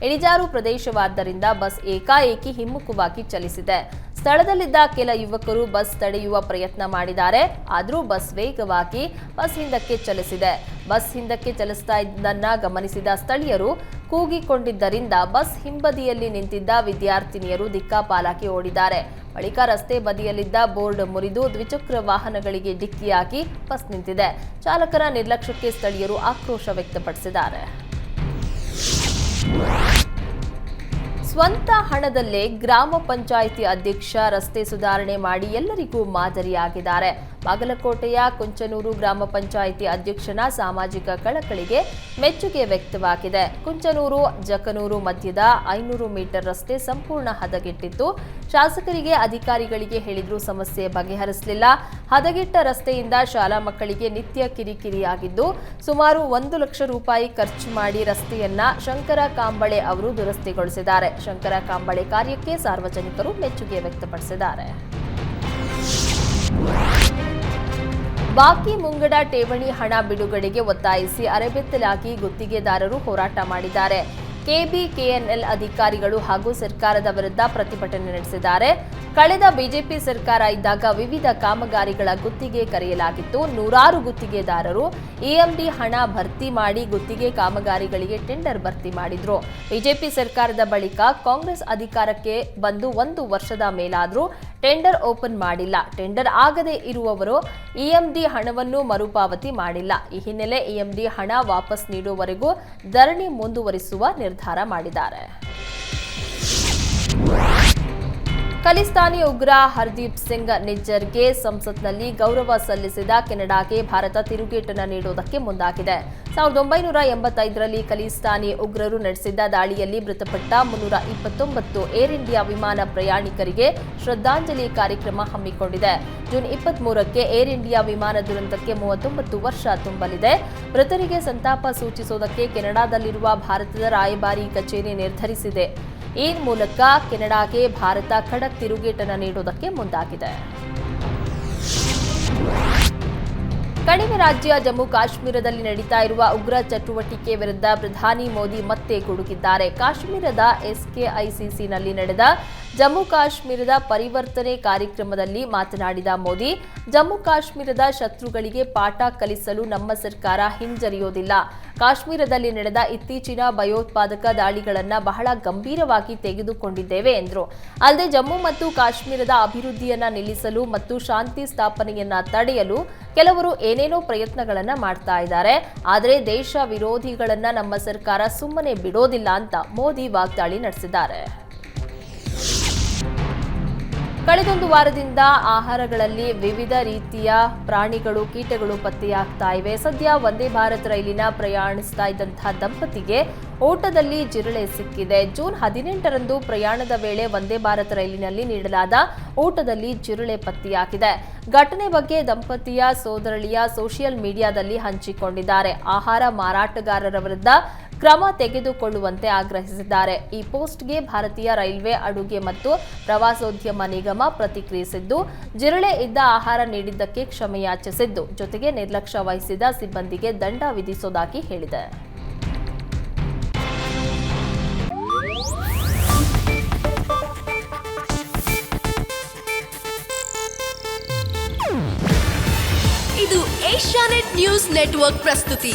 ಇಳಿಜಾರು ಪ್ರದೇಶವಾದ್ದರಿಂದ ಬಸ್ ಏಕಾಏಕಿ ಹಿಮ್ಮುಖವಾಗಿ ಚಲಿಸಿದೆ. ಸ್ಥಳದಲ್ಲಿದ್ದ ಕೆಲ ಯುವಕರು ಬಸ್ ತಡೆಯುವ ಪ್ರಯತ್ನ ಮಾಡಿದ್ದಾರೆ. ಆದರೂ ಬಸ್ ವೇಗವಾಗಿ ಬಸ್ ಹಿಂದಕ್ಕೆ ಚಲಿಸಿದೆ. ಬಸ್ ಹಿಂದಕ್ಕೆ ಚಲಿಸ್ತಾ ಇದ್ದನ್ನ ಗಮನಿಸಿದ ಸ್ಥಳೀಯರು ಕೂಗಿಕೊಂಡಿದ್ದರಿಂದ ಬಸ್ ಹಿಂಬದಿಯಲ್ಲಿ ನಿಂತಿದ್ದ ವಿದ್ಯಾರ್ಥಿನಿಯರು ದಿಕ್ಕಾಪಾಲಾಗಿ ಓಡಿದ್ದಾರೆ. ಬಳಿಕ ರಸ್ತೆ ಬದಿಯಲ್ಲಿದ್ದ ಬೋರ್ಡ್ ಮುರಿದು ದ್ವಿಚಕ್ರ ವಾಹನಗಳಿಗೆ ಡಿಕ್ಕಿಯಾಗಿ ಬಸ್ ನಿಂತಿದೆ. ಚಾಲಕರ ನಿರ್ಲಕ್ಷ್ಯಕ್ಕೆ ಸ್ಥಳೀಯರು ಆಕ್ರೋಶ ವ್ಯಕ್ತಪಡಿಸಿದ್ದಾರೆ. ಸ್ವಂತ ಹಣದಲ್ಲೇ ಗ್ರಾಮ ಪಂಚಾಯಿತಿ ಅಧ್ಯಕ್ಷ ರಸ್ತೆ ಸುಧಾರಣೆ ಮಾಡಿ ಎಲ್ಲರಿಗೂ ಮಾದರಿಯಾಗಿದ್ದಾರೆ. ಬಾಗಲಕೋಟೆಯ ಕುಂಚನೂರು ಗ್ರಾಮ ಪಂಚಾಯಿತಿ ಅಧ್ಯಕ್ಷನ ಸಾಮಾಜಿಕ ಕಳಕಳಿಗೆ ಮೆಚ್ಚುಗೆ ವ್ಯಕ್ತವಾಗಿದೆ. ಕುಂಚನೂರು, ಜಕನೂರು ಮಧ್ಯದ ಐನೂರು ಮೀಟರ್ ರಸ್ತೆ ಸಂಪೂರ್ಣ ಹದಗೆಟ್ಟಿತ್ತು. ಶಾಸಕರಿಗೆ ಅಧಿಕಾರಿಗಳಿಗೆ ಹೇಳಿದ್ರೂ ಸಮಸ್ಯೆ ಬಗೆಹರಿಸಲಿಲ್ಲ. ಹದಗೆಟ್ಟ ರಸ್ತೆಯಿಂದ ಶಾಲಾ ಮಕ್ಕಳಿಗೆ ನಿತ್ಯ ಕಿರಿಕಿರಿಯಾಗಿದ್ದು, ಸುಮಾರು ಒಂದು ಲಕ್ಷ ರೂಪಾಯಿ ಖರ್ಚು ಮಾಡಿ ರಸ್ತೆಯನ್ನ ಶಂಕರ ಕಾಂಬಳೆ ಅವರು ದುರಸ್ತಿಗೊಳಿಸಿದ್ದಾರೆ. ಶಂಕರ ಕಾಂಬಳೆ ಕಾರ್ಯಕ್ಕೆ ಸಾರ್ವಜನಿಕರು ಮೆಚ್ಚುಗೆ ವ್ಯಕ್ತಪಡಿಸಿದ್ದಾರೆ. ಬಾಕಿ ಮುಂಗಡ ಠೇವಣಿ ಹಣ ಬಿಡುಗಡೆಗೆ ಒತ್ತಾಯಿಸಿ ಅರೆಬೆತ್ತಲಾಗಿ ಗುತ್ತಿಗೆದಾರರು ಹೋರಾಟ ಮಾಡಿದ್ದಾರೆ. ಕೆಬಿಕೆಎನ್ಎಲ್ ಅಧಿಕಾರಿಗಳು ಹಾಗೂ ಸರ್ಕಾರದ ವಿರುದ್ಧ ಪ್ರತಿಭಟನೆ ನಡೆಸಿದ್ದಾರೆ. ಕಳೆದ ಬಿಜೆಪಿ ಸರ್ಕಾರ ಇದ್ದಾಗ ವಿವಿಧ ಕಾಮಗಾರಿಗಳ ಗುತ್ತಿಗೆ ಕರೆಯಲಾಗಿತ್ತು. ನೂರಾರು ಗುತ್ತಿಗೆದಾರರು ಇಎಂಡಿ ಹಣ ಭರ್ತಿ ಮಾಡಿ ಗುತ್ತಿಗೆ ಕಾಮಗಾರಿಗಳಿಗೆ ಟೆಂಡರ್ ಭರ್ತಿ ಮಾಡಿದ್ರು. ಬಿಜೆಪಿ ಸರ್ಕಾರದ ಬಳಿಕ ಕಾಂಗ್ರೆಸ್ ಅಧಿಕಾರಕ್ಕೆ ಬಂದು ಒಂದು ವರ್ಷದ ಮೇಲಾದರೂ ಟೆಂಡರ್ ಓಪನ್ ಮಾಡಿಲ್ಲ. ಟೆಂಡರ್ ಆಗದೇ ಇರುವವರು ಇಎಂಡಿ ಹಣವನ್ನು ಮರುಪಾವತಿ ಮಾಡಿಲ್ಲ. ಈ ಹಿನ್ನೆಲೆ ಇಎಂಡಿ ಹಣ ವಾಪಸ್ ನೀಡುವವರೆಗೂ ಧರಣಿ ಮುಂದುವರಿಸುವ ನಿರ್ಧಾರ ಮಾಡಿದ್ದಾರೆ. ಖಲಿಸ್ತಾನಿ ಉಗ್ರ ಹರ್ದೀಪ್ ಸಿಂಗ್ ನಿಜ್ಜರ್ಗೆ ಸಂಸತ್ನಲ್ಲಿ ಗೌರವ ಸಲ್ಲಿಸಿದ ಕೆನಡಾಗೆ ಭಾರತ ತಿರುಗೇಟನ್ನು ನೀಡುವುದಕ್ಕೆ ಮುಂದಾಗಿದೆ. ಸಾವಿರದ ಒಂಬೈನೂರ ಎಂಬತ್ತೈದರಲ್ಲಿ ಖಲಿಸ್ತಾನಿ ಉಗ್ರರು ನಡೆಸಿದ್ದ ದಾಳಿಯಲ್ಲಿ ಮೃತಪಟ್ಟ ಮುನ್ನೂರ ಇಪ್ಪತ್ತೊಂಬತ್ತು ಏರ್ ಇಂಡಿಯಾ ವಿಮಾನ ಪ್ರಯಾಣಿಕರಿಗೆ ಶ್ರದ್ಧಾಂಜಲಿ ಕಾರ್ಯಕ್ರಮ ಹಮ್ಮಿಕೊಂಡಿದೆ. ಜೂನ್ ಇಪ್ಪತ್ಮೂರಕ್ಕೆ ಏರ್ ಇಂಡಿಯಾ ವಿಮಾನ ದುರಂತಕ್ಕೆ ಮೂವತ್ತೊಂಬತ್ತು ವರ್ಷ ತುಂಬಲಿದೆ. ಮೃತರಿಗೆ ಸಂತಾಪ ಸೂಚಿಸುವುದಕ್ಕೆ ಕೆನಡಾದಲ್ಲಿರುವ ಭಾರತದ ರಾಯಭಾರಿ ಕಚೇರಿ ನಿರ್ಧರಿಸಿದೆ. ಈ ಮೂಲಕ ಕೆನಡಾಗೆ ಭಾರತ ಖಡಕ್ ತಿರುಗೇಟನ್ನು ನೀಡುವುದಕ್ಕೆ ಮುಂದಾಗಿದೆ? ಕಣಿವೆ ರಾಜ್ಯ ಜಮ್ಮು ಕಾಶ್ಮೀರದಲ್ಲಿ ನಡೀತಾ ಇರುವ ಉಗ್ರ ಚಟುವಟಿಕೆ ವಿರುದ್ಧ ಪ್ರಧಾನಿ ಮೋದಿ ಮತ್ತೆ ಗುಡುಗಿದ್ದಾರೆ. ಕಾಶ್ಮೀರದ ಎಸ್ಕೆಐಸಿಸಿನಲ್ಲಿ ನಡೆದ ಜಮ್ಮು ಕಾಶ್ಮೀರದ ಪರಿವರ್ತನೆ ಕಾರ್ಯಕ್ರಮದಲ್ಲಿ ಮಾತನಾಡಿದ ಮೋದಿ, ಜಮ್ಮು ಕಾಶ್ಮೀರದ ಶತ್ರುಗಳಿಗೆ ಪಾಠ ಕಲಿಸಲು ನಮ್ಮ ಸರ್ಕಾರ ಹಿಂಜರಿಯೋದಿಲ್ಲ. ಕಾಶ್ಮೀರದಲ್ಲಿ ನಡೆದ ಇತ್ತೀಚಿನ ಭಯೋತ್ಪಾದಕ ದಾಳಿಗಳನ್ನು ಬಹಳ ಗಂಭೀರವಾಗಿ ತೆಗೆದುಕೊಂಡಿದ್ದೇವೆ ಎಂದರು. ಅಲ್ಲದೆ ಜಮ್ಮು ಮತ್ತು ಕಾಶ್ಮೀರದ ಅಭಿವೃದ್ಧಿಯನ್ನು ನಿಲ್ಲಿಸಲು ಮತ್ತು ಶಾಂತಿ ಸ್ಥಾಪನೆಯನ್ನ ತಡೆಯಲು ಕೆಲವರು ಏನೇನೋ ಪ್ರಯತ್ನಗಳನ್ನು ಮಾಡ್ತಾ ಇದ್ದಾರೆ. ಆದರೆ ದೇಶ ವಿರೋಧಿಗಳನ್ನ ನಮ್ಮ ಸರ್ಕಾರ ಸುಮ್ಮನೆ ಬಿಡೋದಿಲ್ಲ ಅಂತ ಮೋದಿ ವಾಗ್ದಾಳಿ ನಡೆಸಿದ್ದಾರೆ. ಕಳೆದೊಂದು ವಾರದಿಂದ ಆಹಾರಗಳಲ್ಲಿ ವಿವಿಧ ರೀತಿಯ ಪ್ರಾಣಿಗಳು, ಕೀಟಗಳು ಪತ್ತೆಯಾಗ್ತಾ ಇವೆ. ಸದ್ಯ ವಂದೇ ಭಾರತ್ ರೈಲಿನ ಪ್ರಯಾಣಿಸ್ತಾ ಇದ್ದಂತಹ ದಂಪತಿಗೆ ಓಟದಲ್ಲಿ ಜಿರಳೆ ಸಿಕ್ಕಿದೆ. ಜೂನ್ ಹದಿನೆಂಟರಂದು ಪ್ರಯಾಣದ ವೇಳೆ ವಂದೇ ಭಾರತ್ ರೈಲಿನಲ್ಲಿ ನೀಡಲಾದ ಓಟದಲ್ಲಿ ಜಿರಳೆ ಪತ್ತೆಯಾಗಿದೆ. ಘಟನೆ ಬಗ್ಗೆ ದಂಪತಿಯ ಸೋದರಳಿಯ ಸೋಷಿಯಲ್ ಮೀಡಿಯಾದಲ್ಲಿ ಹಂಚಿಕೊಂಡಿದ್ದಾರೆ. ಆಹಾರ ಮಾರಾಟಗಾರರ ವಿರುದ್ಧ ಕ್ರಮ ತೆಗೆದುಕೊಳ್ಳುವಂತೆ ಆಗ್ರಹಿಸಿದ್ದಾರೆ. ಈ ಪೋಸ್ಟ್ಗೆ ಭಾರತೀಯ ರೈಲ್ವೆ ಅಡುಗೆ ಮತ್ತು ಪ್ರವಾಸೋದ್ಯಮ ನಿಗಮ ಪ್ರತಿಕ್ರಿಯಿಸಿದ್ದು, ಜಿರಳೆ ಇದ್ದ ಆಹಾರ ನೀಡಿದ್ದಕ್ಕೆ ಕ್ಷಮೆಯಾಚಿಸಿದ್ದು ಜೊತೆಗೆ ನಿರ್ಲಕ್ಷ್ಯ ವಹಿಸಿದ ಸಿಬ್ಬಂದಿಗೆ ದಂಡ ವಿಧಿಸೋದಾಗಿ ಹೇಳಿದೆ. ಇದು ಏಷ್ಯಾನೆಟ್ ನ್ಯೂಸ್ ನೆಟ್ವರ್ಕ್ ಪ್ರಸ್ತುತಿ.